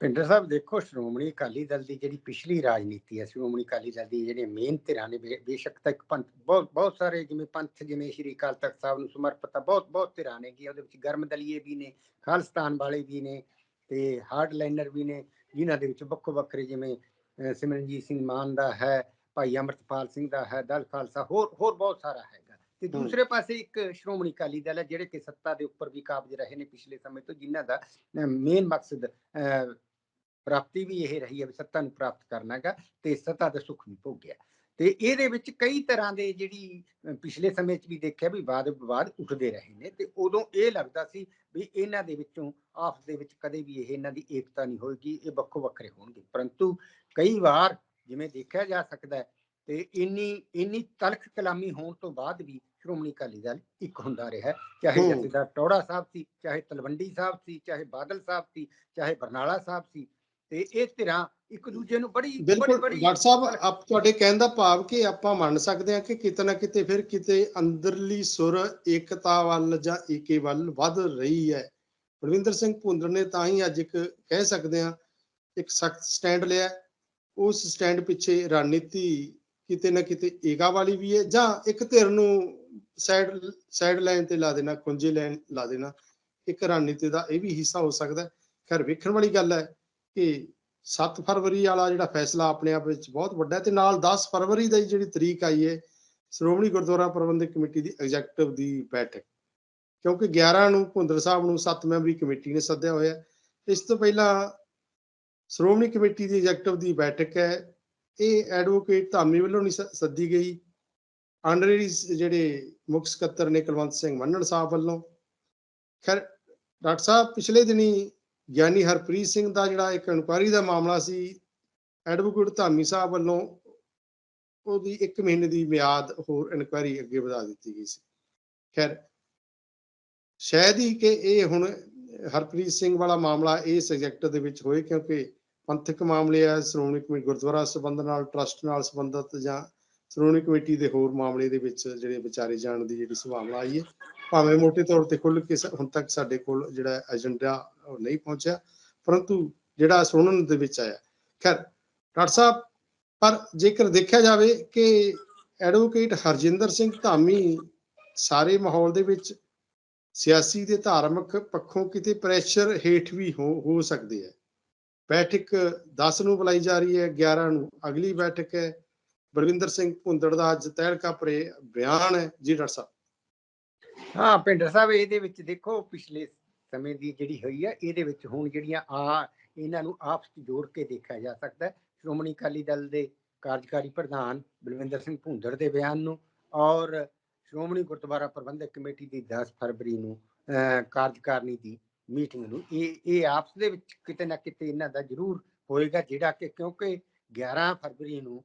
ਪਿੰਡਰ ਸਾਹਿਬ ਦੇਖੋ ਸ਼੍ਰੋਮਣੀ ਅਕਾਲੀ ਦਲ ਦੀ ਜਿਹੜੀ ਪਿਛਲੀ ਰਾਜਨੀਤੀ ਹੈ ਸ਼੍ਰੋਮਣੀ ਅਕਾਲੀ ਦਲ ਦੀ ਜਿਹੜੇ ਮੇਨ ਧਿਰਾਂ ਨੇ ਬੇਸ਼ੱਕ ਤਾਂ ਇੱਕ ਪੰਥ ਬਹੁਤ ਬਹੁਤ ਸਾਰੇ ਜਿਵੇਂ ਪੰਥ ਜਿਵੇਂ ਸ਼੍ਰੀ ਅਕਾਲ ਤਖਤ ਸਾਹਿਬ ਨੂੰ ਸਮਰਪਿਤ ਆ ਬਹੁਤ ਬਹੁਤ ਧਿਰਾਂ ਨੇ ਕਿ ਉਹਦੇ ਵਿੱਚ ਗਰਮ ਦਲੀਏ ਵੀ ਨੇ ਖਾਲਿਸਤਾਨ ਵਾਲੇ ਵੀ ਨੇ ਤੇ ਹਾਰਡ ਲਾਈਨਰ ਵੀ ਨੇ ਜਿਨ੍ਹਾਂ ਦੇ ਵਿੱਚ ਵੱਖੋ ਵੱਖਰੇ ਜਿਵੇਂ ਸਿਮਰਨਜੀਤ ਸਿੰਘ ਮਾਨ ਦਾ ਹੈ ਭਾਈ ਅਮਰਤਪਾਲ ਸਿੰਘ ਦਾ ਹੈ ਦਲ ਖਾਲਸਾ ਹੋਰ ਹੋਰ ਬਹੁਤ ਸਾਰਾ ਹੈਗਾ ਤੇ। ਦੂਸਰੇ ਪਾਸੇ ਇੱਕ ਸ਼੍ਰੋਮਣੀ ਅਕਾਲੀ ਦਲ ਹੈ ਜਿਹੜੇ ਕਿ ਸੱਤਾ ਦੇ ਉੱਪਰ ਵੀ ਕਾਬਜ ਰਹੇ ਨੇ ਪਿਛਲੇ ਸਮੇਂ ਤੋਂ ਜਿਨ੍ਹਾਂ ਦਾ ਮੇਨ ਮਕਸਦ ਪ੍ਰਾਪਤੀ ਵੀ ਇਹ ਰਹੀ ਹੈ ਵੀ ਸੱਤਾ ਨੂੰ ਪ੍ਰਾਪਤ ਕਰਨਾ ਹੈਗਾ ਤੇ ਸੱਤਾ ਦਾ ਸੁੱਖ ਵੀ ਭੋਗਿਆ ਤੇ ਇਹਦੇ ਵਿੱਚ ਕਈ ਤਰ੍ਹਾਂ ਦੇ ਜਿਹੜੀ ਪਿਛਲੇ ਸਮੇਂ 'ਚ ਵੀ ਦੇਖਿਆ ਵੀ ਵਾਦ ਵਿਵਾਦ ਉੱਠਦੇ ਰਹੇ ਨੇ ਤੇ ਉਦੋਂ ਇਹ ਲੱਗਦਾ ਸੀ ਵੀ ਇਹਨਾਂ ਦੇ ਵਿੱਚੋਂ ਆਪਸ ਦੇ ਵਿੱਚ ਕਦੇ ਵੀ ਇਹ ਇਹਨਾਂ ਦੀ ਏਕਤਾ ਨਹੀਂ ਹੋਏਗੀ ਇਹ ਵੱਖੋ ਵੱਖਰੇ ਹੋਣਗੇ ਪਰੰਤੂ ਕਈ ਵਾਰ ਜਿਵੇਂ ਦੇਖਿਆ ਜਾ ਸਕਦਾ ਹੈ ਤੇ ਇੰਨੀ ਇੰਨੀ ਤਲਖ ਕਲਾਮੀ ਹੋਣ ਤੋਂ ਬਾਅਦ ਵੀ ਸ਼੍ਰੋਮਣੀ ਅਕਾਲੀ ਦਲ ਇੱਕ ਹੁੰਦਾ ਰਿਹਾ। ਚਾਹੇ। ਜਥੇਦਾਰ ਟੌੜਾ ਸਾਹਿਬ ਸੀ ਚਾਹੇ ਤਲਵੰਡੀ ਸਾਹਿਬ ਸੀ ਚਾਹੇ ਬਾਦਲ ਸਾਹਿਬ ਸੀ ਚਾਹੇ ਬਰਨਾਲਾ ਸਾਹਿਬ ਸੀ ਤੇ ਇਹ ਧਿਰਾਂ ਇੱਕ ਦੂਜੇ ਨੂੰ ਬੜੀ ਬਿਲਕੁਲ ਸਾਹਿਬ ਆਪ ਤੁਹਾਡੇ ਕਹਿਣ ਦਾ ਭਾਵ ਕਿ ਆਪਾਂ ਮੰਨ ਸਕਦੇ ਹਾਂ ਕਿ ਕਿਤੇ ਨਾ ਕਿਤੇ ਫਿਰ ਕਿਤੇ ਅੰਦਰਲੀ ਸੁਰ ਏਕਤਾ ਵੱਲ ਜਾਂ ਏਕੇ ਵੱਲ ਵੱਧ ਰਹੀ ਹੈ ਬਲਵਿੰਦਰ ਸਿੰਘ ਭੁੰਦੜ ਨੇ ਤਾਂ ਹੀ ਅੱਜ ਇੱਕ ਕਹਿ ਸਕਦੇ ਹਾਂ ਇੱਕ ਸਖਤ ਸਟੈਂਡ ਲਿਆ। ਉਸ ਸਟੈਂਡ ਪਿੱਛੇ ਰਣਨੀਤੀ ਕਿਤੇ ਨਾ ਕਿਤੇ ਏਕਾ ਵਾਲੀ ਵੀ ਹੈ ਜਾਂ ਇੱਕ ਧਿਰ ਨੂੰ ਸਾਈਡ ਸਾਈਡ ਲਾਈਨ ਤੇ ਲਾ ਦੇਣਾ ਖੁੰਝੇ ਲਾਈਨ ਲਾ ਦੇਣਾ ਇੱਕ ਰਣਨੀਤੀ ਦਾ ਇਹ ਵੀ ਹਿੱਸਾ ਹੋ ਸਕਦਾ ਹੈ ਖੈਰ ਵੇਖਣ ਵਾਲੀ ਗੱਲ ਹੈ ਕਿ 7 ਫਰਵਰੀ ਵਾਲਾ ਜਿਹੜਾ ਫੈਸਲਾ ਆਪਣੇ ਆਪ ਵਿੱਚ ਬਹੁਤ ਵੱਡਾ ਹੈ ਤੇ ਨਾਲ 10 ਫਰਵਰੀ ਦੀ ਜਿਹੜੀ ਤਰੀਕ ਆਈ ਹੈ ਸ਼੍ਰੋਮਣੀ ਗੁਰਦੁਆਰਾ ਪ੍ਰਬੰਧਕ ਕਮੇਟੀ ਦੀ ਐਗਜ਼ੈਕਟਿਵ ਦੀ ਬੈਠਕ। ਕਿਉਂਕਿ 11 ਨੂੰ ਭੁੰਦਰ ਸਾਹਿਬ ਨੂੰ 7 ਮੈਂਬਰੀ ਕਮੇਟੀ ਨੇ ਸੱਦਿਆ ਹੋਇਆ। ਇਸ ਤੋਂ ਪਹਿਲਾਂ ਸ਼੍ਰੋਮਣੀ ਕਮੇਟੀ ਦੀ ਐਗਜ਼ੈਕਟਿਵ ਦੀ ਬੈਠਕ ਹੈ। ਇਹ ਐਡਵੋਕੇਟ ਧਾਮੀ ਵੱਲੋਂ ਨਹੀਂ ਸ- ਸੱਦੀ ਗਈ। ਆਨਰੇਰੀ ਜਿਹੜੇ ਮੁੱਖ ਸਕੱਤਰ ਨੇ ਕੁਲਵੰਤ ਸਿੰਘ ਮੰਨਣ ਸਾਹਿਬ ਵੱਲੋਂ। ਖੈਰ, ਡਾਕਟਰ ਸਾਹਿਬ, ਪਿਛਲੇ ਦਿਨੀ ਗਿਆਨੀ ਹਰਪ੍ਰੀਤ ਸਿੰਘ ਦਾ ਜਿਹੜਾ ਇੱਕ ਇਨਕੁਆਇਰੀ ਦਾ ਮਾਮਲਾ ਸੀ, ਐਡਵੋਕੇਟ ਧਾਮੀ ਸਾਹਿਬ ਵੱਲੋਂ ਉਹਦੀ 1 ਮਹੀਨੇ ਦੀ ਮਿਆਦ ਹੋਰ ਇਨਕੁਆਇਰੀ ਅੱਗੇ ਵਧਾ ਦਿੱਤੀ ਗਈ ਸੀ। ਖੈਰ, ਸ਼ਾਇਦ ਹੀ ਕਿ ਇਹ ਹੁਣ ਹਰਪ੍ਰੀਤ ਸਿੰਘ ਵਾਲਾ ਮਾਮਲਾ ਇਹ ਸਬਜੈਕਟ ਦੇ ਵਿੱਚ ਹੋਏ, ਕਿਉਂਕਿ ਪੰਥਕ ਮਾਮਲੇ ਆ, ਸ਼੍ਰੋਮਣੀ ਕਮੇਟੀ ਗੁਰਦੁਆਰਾ ਸਬੰਧ ਨਾਲ ਟਰਸਟ ਨਾਲ ਸੰਬੰਧਿਤ ਜਾਂ ਸ਼੍ਰੋਮਣੀ ਕਮੇਟੀ ਦੇ ਹੋਰ ਮਾਮਲੇ ਦੇ ਵਿੱਚ ਜਿਹੜੇ ਵਿਚਾਰੇ ਜਾਣ ਦੀ ਜਿਹੜੀ ਸੰਭਾਵਨਾ ਆਈ ਹੈ। ਭਾਵੇਂ ਮੋਟੇ ਤੌਰ ਤੇ ਖੁੱਲ ਕੇ ਹੁਣ ਤੱਕ ਸਾਡੇ ਕੋਲ ਜਿਹੜਾ ਏਜੰਡਾ ਨਹੀਂ ਪਹੁੰਚਿਆ, ਪਰੰਤੂ ਜਿਹੜਾ ਸੁਣਨ ਦੇ ਵਿੱਚ ਆਇਆ, ਖੈਰ, ਡਾਕਟਰ ਸਾਹਿਬ, ਪਰ ਜੇਕਰ ਦੇਖਿਆ ਜਾਵੇ ਕਿ ਐਡਵੋਕੇਟ ਹਰਜਿੰਦਰ ਸਿੰਘ ਧਾਮੀ ਸਾਰੇ ਮਾਹੌਲ ਦੇ ਵਿੱਚ ਸਿਆਸੀ ਤੇ ਧਾਰਮਿਕ ਪੱਖੋਂ ਕਿਤੇ ਪ੍ਰੈਸ਼ਰ ਹੇਠ ਵੀ ਹੋ ਹੋ ਸਕਦੇ ਹੈ। ਬੈਠਕ 10 ਨੂੰ ਬੁਲਾਈ ਜਾ ਰਹੀ ਹੈ 11 ਨੂੰ। ਅਗਲੀ ਬੈਠਕ ਹੈ। ਬਲਵਿੰਦਰ ਸਿੰਘ ਭੁੰਦੜ ਦਾ ਅੱਜ ਤਹਿਲਕਾ ਭਰੇ ਬਿਆਨ ਹੈ। ਜੀ ਡਾਕਟਰ ਸਾਹਿਬ। ਹਾਂ ਪਿੰਡਰ ਸਾਹਿਬ ਇਹਦੇ ਵਿੱਚ ਦੇਖੋ ਪਿਛਲੇ ਸਮੇਂ ਦੀ ਜਿਹੜੀ ਹੋਈ ਹੈ ਇਹਦੇ ਵਿੱਚ ਹੁਣ ਜਿਹੜੀਆਂ ਆ ਇਹਨਾਂ ਨੂੰ ਆਪਸ ਵਿੱਚ ਜੋੜ ਕੇ ਦੇਖਿਆ ਜਾ ਸਕਦਾ ਹੈ। ਸ਼੍ਰੋਮਣੀ ਅਕਾਲੀ ਦਲ ਦੇ ਕਾਰਜਕਾਰੀ ਪ੍ਰਧਾਨ ਬਲਵਿੰਦਰ ਸਿੰਘ ਭੁੰਦੜ ਦੇ ਬਿਆਨ ਨੂੰ ਔਰ ਸ਼੍ਰੋਮਣੀ ਗੁਰਦੁਆਰਾ ਪ੍ਰਬੰਧਕ ਕਮੇਟੀ ਦੀ 10 ਫਰਵਰੀ ਨੂੰ ਅਹ, ਕਾਰਜਕਾਰਨੀ ਦੀ ਮੀਟਿੰਗ ਨੂੰ। ਇਹ ਇਹ ਆਪਸ ਦੇ ਵਿੱਚ ਕਿਤੇ ਨਾ ਕਿਤੇ ਇਹਨਾਂ ਦਾ ਜ਼ਰੂਰ ਹੋਏਗਾ ਜਿਹੜਾ ਕਿ ਕਿਉਂਕਿ 11 ਫਰਵਰੀ ਨੂੰ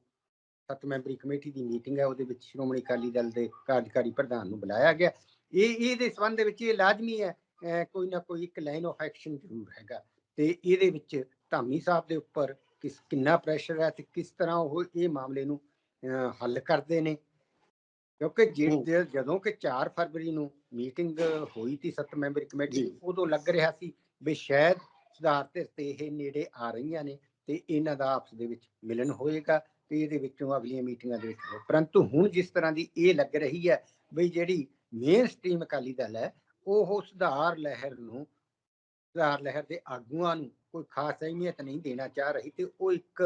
ਸੱਤ ਮੈਂਬਰੀ ਕਮੇਟੀ ਦੀ ਮੀਟਿੰਗ ਹੈ ਉਹਦੇ ਵਿੱਚ ਸ਼੍ਰੋਮਣੀ ਅਕਾਲੀ ਦਲ ਦੇ ਕਾਰਜਕਾਰੀ ਪ੍ਰਧਾਨ ਨੂੰ ਬੁਲਾਇਆ ਗਿਆ। ਇਹ ਇਹਦੇ ਸੰਬੰਧ ਦੇ ਵਿੱਚ ਇਹ ਲਾਜ਼ਮੀ ਹੈ ਕੋਈ ਨਾ ਕੋਈ ਇੱਕ ਲਾਈਨ ਆਫ ਐਕਸ਼ਨ ਜ਼ਰੂਰ ਹੈਗਾ। ਤੇ ਇਹਦੇ ਵਿੱਚ ਧਾਮੀ ਸਾਹਿਬ ਦੇ ਉੱਪਰ ਕਿਸ ਕਿੰਨਾ ਪ੍ਰੈਸ਼ਰ ਹੈ ਤੇ ਕਿਸ ਤਰ੍ਹਾਂ ਉਹ ਇਹ ਮਾਮਲੇ ਨੂੰ ਹੱਲ ਕਰਦੇ ਨੇ। ਕਿਉਂਕਿ ਜਦੋਂ ਕਿ 4 ਫਰਵਰੀ ਨੂੰ ਮੀਟਿੰਗ ਹੋਈ ਸੀ ਸੱਤ ਮੈਂਬਰੀ ਕਮੇਟੀ ਉਦੋਂ ਲੱਗ ਰਿਹਾ ਸੀ ਵੀ ਸ਼ਾਇਦ ਸੁਧਾਰ ਤੇ ਇਹ ਨੇੜੇ ਆ ਰਹੀਆਂ ਨੇ ਤੇ ਇਹਨਾਂ ਦਾ ਆਪਸ ਦੇ ਵਿੱਚ ਮਿਲਣ ਹੋਏਗਾ ਤੇ ਇਹਦੇ ਵਿੱਚੋਂ ਅਗਲੀਆਂ ਮੀਟਿੰਗਾਂ ਦੇ ਵਿੱਚ ਪਰੰਤੂ ਹੁਣ ਜਿਸ ਤਰ੍ਹਾਂ ਦੀ ਇਹ ਲੱਗ ਰਹੀ ਹੈ ਵੀ ਜਿਹੜੀ ਮੇਨ ਸਟ੍ਰੀਮ ਅਕਾਲੀ ਦਲ ਹੈ ਉਹ ਸੁਧਾਰ ਲਹਿਰ ਨੂੰ ਸੁਧਾਰ ਲਹਿਰ ਦੇ ਆਗੂਆਂ ਨੂੰ ਕੋਈ ਖਾਸ ਅਹਿਮੀਅਤ ਨਹੀਂ ਦੇਣਾ ਚਾਹ ਰਹੀ ਤੇ ਉਹ ਇੱਕ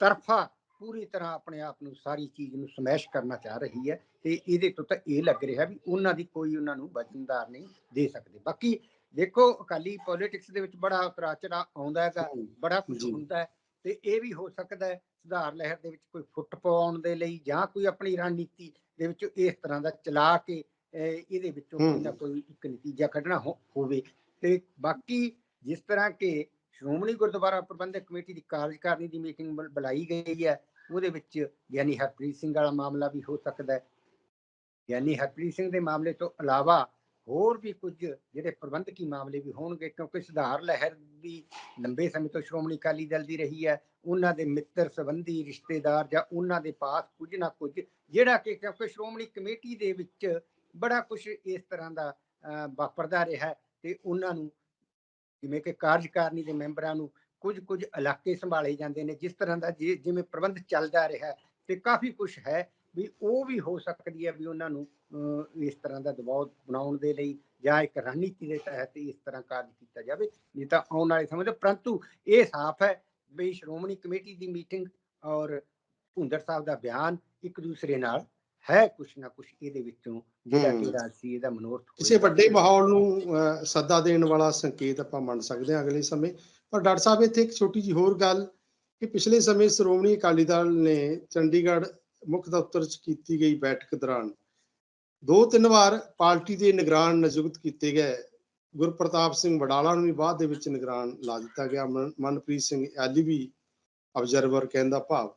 ਤਰਫਾ ਪੂਰੀ ਤਰ੍ਹਾਂ ਆਪਣੇ ਆਪ ਨੂੰ ਸਾਰੀ ਚੀਜ਼ ਨੂੰ ਸਮੈਸ਼ ਕਰਨਾ ਚਾਹ ਰਹੀ ਹੈ ਤੇ ਇਹਦੇ ਤੋਂ ਤਾਂ ਇਹ ਲੱਗ ਰਿਹਾ ਵੀ ਉਹਨਾਂ ਦੀ ਕੋਈ ਉਹਨਾਂ ਨੂੰ ਵਜਨਦਾਰ ਨਹੀਂ ਦੇ ਸਕਦੇ ਬਾਕੀ ਦੇਖੋ ਅਕਾਲੀ ਪੋਲਿਟਿਕਸ ਦੇ ਵਿੱਚ ਬੜਾ ਉਤਰਾ ਚੜਾ ਆਉਂਦਾ ਹੈਗਾ ਬੜਾ ਕੁਝ। ਹੁੰਦਾ ਹੈ ਤੇ ਇਹ ਵੀ ਹੋ ਸਕਦਾ ਹੈ ਸੁਧਾਰ ਲਹਿਰ ਦੇ ਵਿੱਚ ਕੋਈ ਫੁੱਟ ਪਾਉਣ ਦੇ ਲਈ ਜਾਂ ਕੋਈ ਆਪਣੀ ਰਣਨੀਤੀ ਦੇ ਵਿੱਚ ਇਸ ਤਰ੍ਹਾਂ ਦਾ ਚਲਾ ਕੇ ਇਹਦੇ ਵਿੱਚੋਂ ਕੋਈ ਨਾ। ਕੋਈ ਇੱਕ ਨਤੀਜਾ ਕੱਢਣਾ ਹੋਵੇ ਤੇ ਬਾਕੀ ਜਿਸ ਤਰ੍ਹਾਂ ਕਿ ਸ਼੍ਰੋਮਣੀ ਗੁਰਦੁਆਰਾ ਪ੍ਰਬੰਧਕ ਕਮੇਟੀ ਦੀ ਕਾਰਜਕਾਰਨੀ ਦੀ ਮੀਟਿੰਗ ਬੁਲਾਈ ਗਈ ਹੈ ਉਹਦੇ ਵਿੱਚ ਗਿਆਨੀ ਹਰਪ੍ਰੀਤ ਸਿੰਘ ਵਾਲਾ ਮਾਮਲਾ ਵੀ ਹੋ ਸਕਦਾ ਹੈ ਗਿਆਨੀ ਹਰਪ੍ਰੀਤ ਸਿੰਘ ਦੇ ਮਾਮਲੇ ਤੋਂ ਇਲਾਵਾ ਹੋਰ ਵੀ ਕੁਝ ਜਿਹੜੇ ਪ੍ਰਬੰਧਕੀ ਮਾਮਲੇ ਵੀ ਹੋਣਗੇ ਕਿਉਂਕਿ ਸੁਧਾਰ ਲਹਿਰ ਵੀ ਲੰਬੇ ਸਮੇਂ ਤੋਂ ਸ਼੍ਰੋਮਣੀ ਅਕਾਲੀ ਦਲ ਦੀ ਰਹੀ ਹੈ ਉਹਨਾਂ ਦੇ ਮਿੱਤਰ ਸੰਬੰਧੀ ਰਿਸ਼ਤੇਦਾਰ ਜਾਂ ਉਹਨਾਂ ਦੇ ਪਾਸ ਕੁਝ ਨਾ ਕੁਝ ਜਿਹੜਾ ਕਿ ਕਿਉਂਕਿ ਸ਼੍ਰੋਮਣੀ ਕਮੇਟੀ ਦੇ ਵਿੱਚ ਬੜਾ ਕੁਝ ਇਸ ਤਰ੍ਹਾਂ ਦਾ ਵਾਪਰਦਾ ਰਿਹਾ ਹੈ ਤੇ ਉਹਨਾਂ ਨੂੰ ਜਿਵੇਂ ਕਿ ਕਾਰਜਕਾਰਨੀ ਦੇ ਮੈਂਬਰਾਂ ਨੂੰ ਕੁਝ ਕੁਝ ਇਲਾਕੇ ਸੰਭਾਲੇ ਜਾਂਦੇ ਨੇ, ਜਿਸ ਤਰ੍ਹਾਂ ਦਾ ਜੇ- ਜਿਵੇਂ ਪ੍ਰਬੰਧ ਚੱਲਦਾ ਰਿਹਾ ਹੈ ਤੇ ਕਾਫੀ ਕੁਝ ਹੈ ਵੀ ਉਹ ਵੀ ਹੋ ਸਕਦੀ ਹੈ ਵੀ ਉਹਨਾਂ ਨੂੰ ਇਸ ਤਰ੍ਹਾਂ ਦਾ ਦਬਾਅ ਬਣਾਉਣ ਦੇ ਲਈ ਜਾਂ ਇੱਕ ਰਣਨੀਤੀ ਦੇ ਤਹਿਤ ਇਸ ਤਰ੍ਹਾਂ ਕਾਰਜ ਕੀਤਾ ਜਾਵੇ, ਨਹੀਂ ਤਾਂ ਆਉਣ ਵਾਲੇ ਸਮੇਂ ਤੇ ਪਰੰਤੂ ਇਹ ਸਾਫ਼ ਹੈ ਵੀ ਸ਼੍ਰੋਮਣੀ ਕਮੇਟੀ ਦੀ ਮੀਟਿੰਗ ਔਰ ਭੁੰਦਰ ਸਾਹਿਬ ਦਾ ਬਿਆਨ ਇੱਕ ਦੂਸਰੇ ਨਾਲ ਹੈ ਕੁਛ ਨਾ ਕੁਛ ਇਹਦੇ ਵਿੱਚੋਂ ਜਿਹੜਾ ਕਿ। ਰਾਜਸੀ ਇਹਦਾ ਮਨੋਰਥ ਕਿਸੇ। ਵੱਡੇ ਮਾਹੌਲ ਨੂੰ ਸੱਦਾ ਦੇਣ ਵਾਲਾ ਸੰਕੇਤ ਆਪਾਂ ਮੰਨ ਸਕਦੇ ਹਾਂ ਅਗਲੇ ਸਮੇਂ ਪਰ ਡਾਕਟਰ ਸਾਹਿਬ ਇੱਥੇ ਇੱਕ ਛੋਟੀ ਜੀ ਹੋਰ ਗੱਲ ਕਿ ਪਿਛਲੇ ਸਮੇਂ ਸ਼੍ਰੋਮਣੀ ਅਕਾਲੀ ਦਲ ਨੇ ਚੰਡੀਗੜ੍ਹ ਮੁੱਖ ਦਫ਼ਤਰ 'ਚ ਕੀਤੀ ਗਈ ਬੈਠਕ ਦੌਰਾਨ ਦੋ ਤਿੰਨ ਵਾਰ ਪਾਰਟੀ ਦੇ ਨਿਗਰਾਨ ਨਿਯੁਕਤ ਕੀਤੇ ਗਏ ਗੁਰਪ੍ਰਤਾਪ ਸਿੰਘ ਵਡਾਲਾ ਨੂੰ ਵੀ ਬਾਅਦ ਦੇ ਵਿੱਚ ਨਿਗਰਾਨ ਲਾ ਦਿੱਤਾ ਗਿਆ ਮਨ- ਮਨਪ੍ਰੀਤ ਸਿੰਘ ਐਲੀ ਵੀ ਆਬਜ਼ਰਵਰ ਕਹਿੰਦਾ ਭਾਵ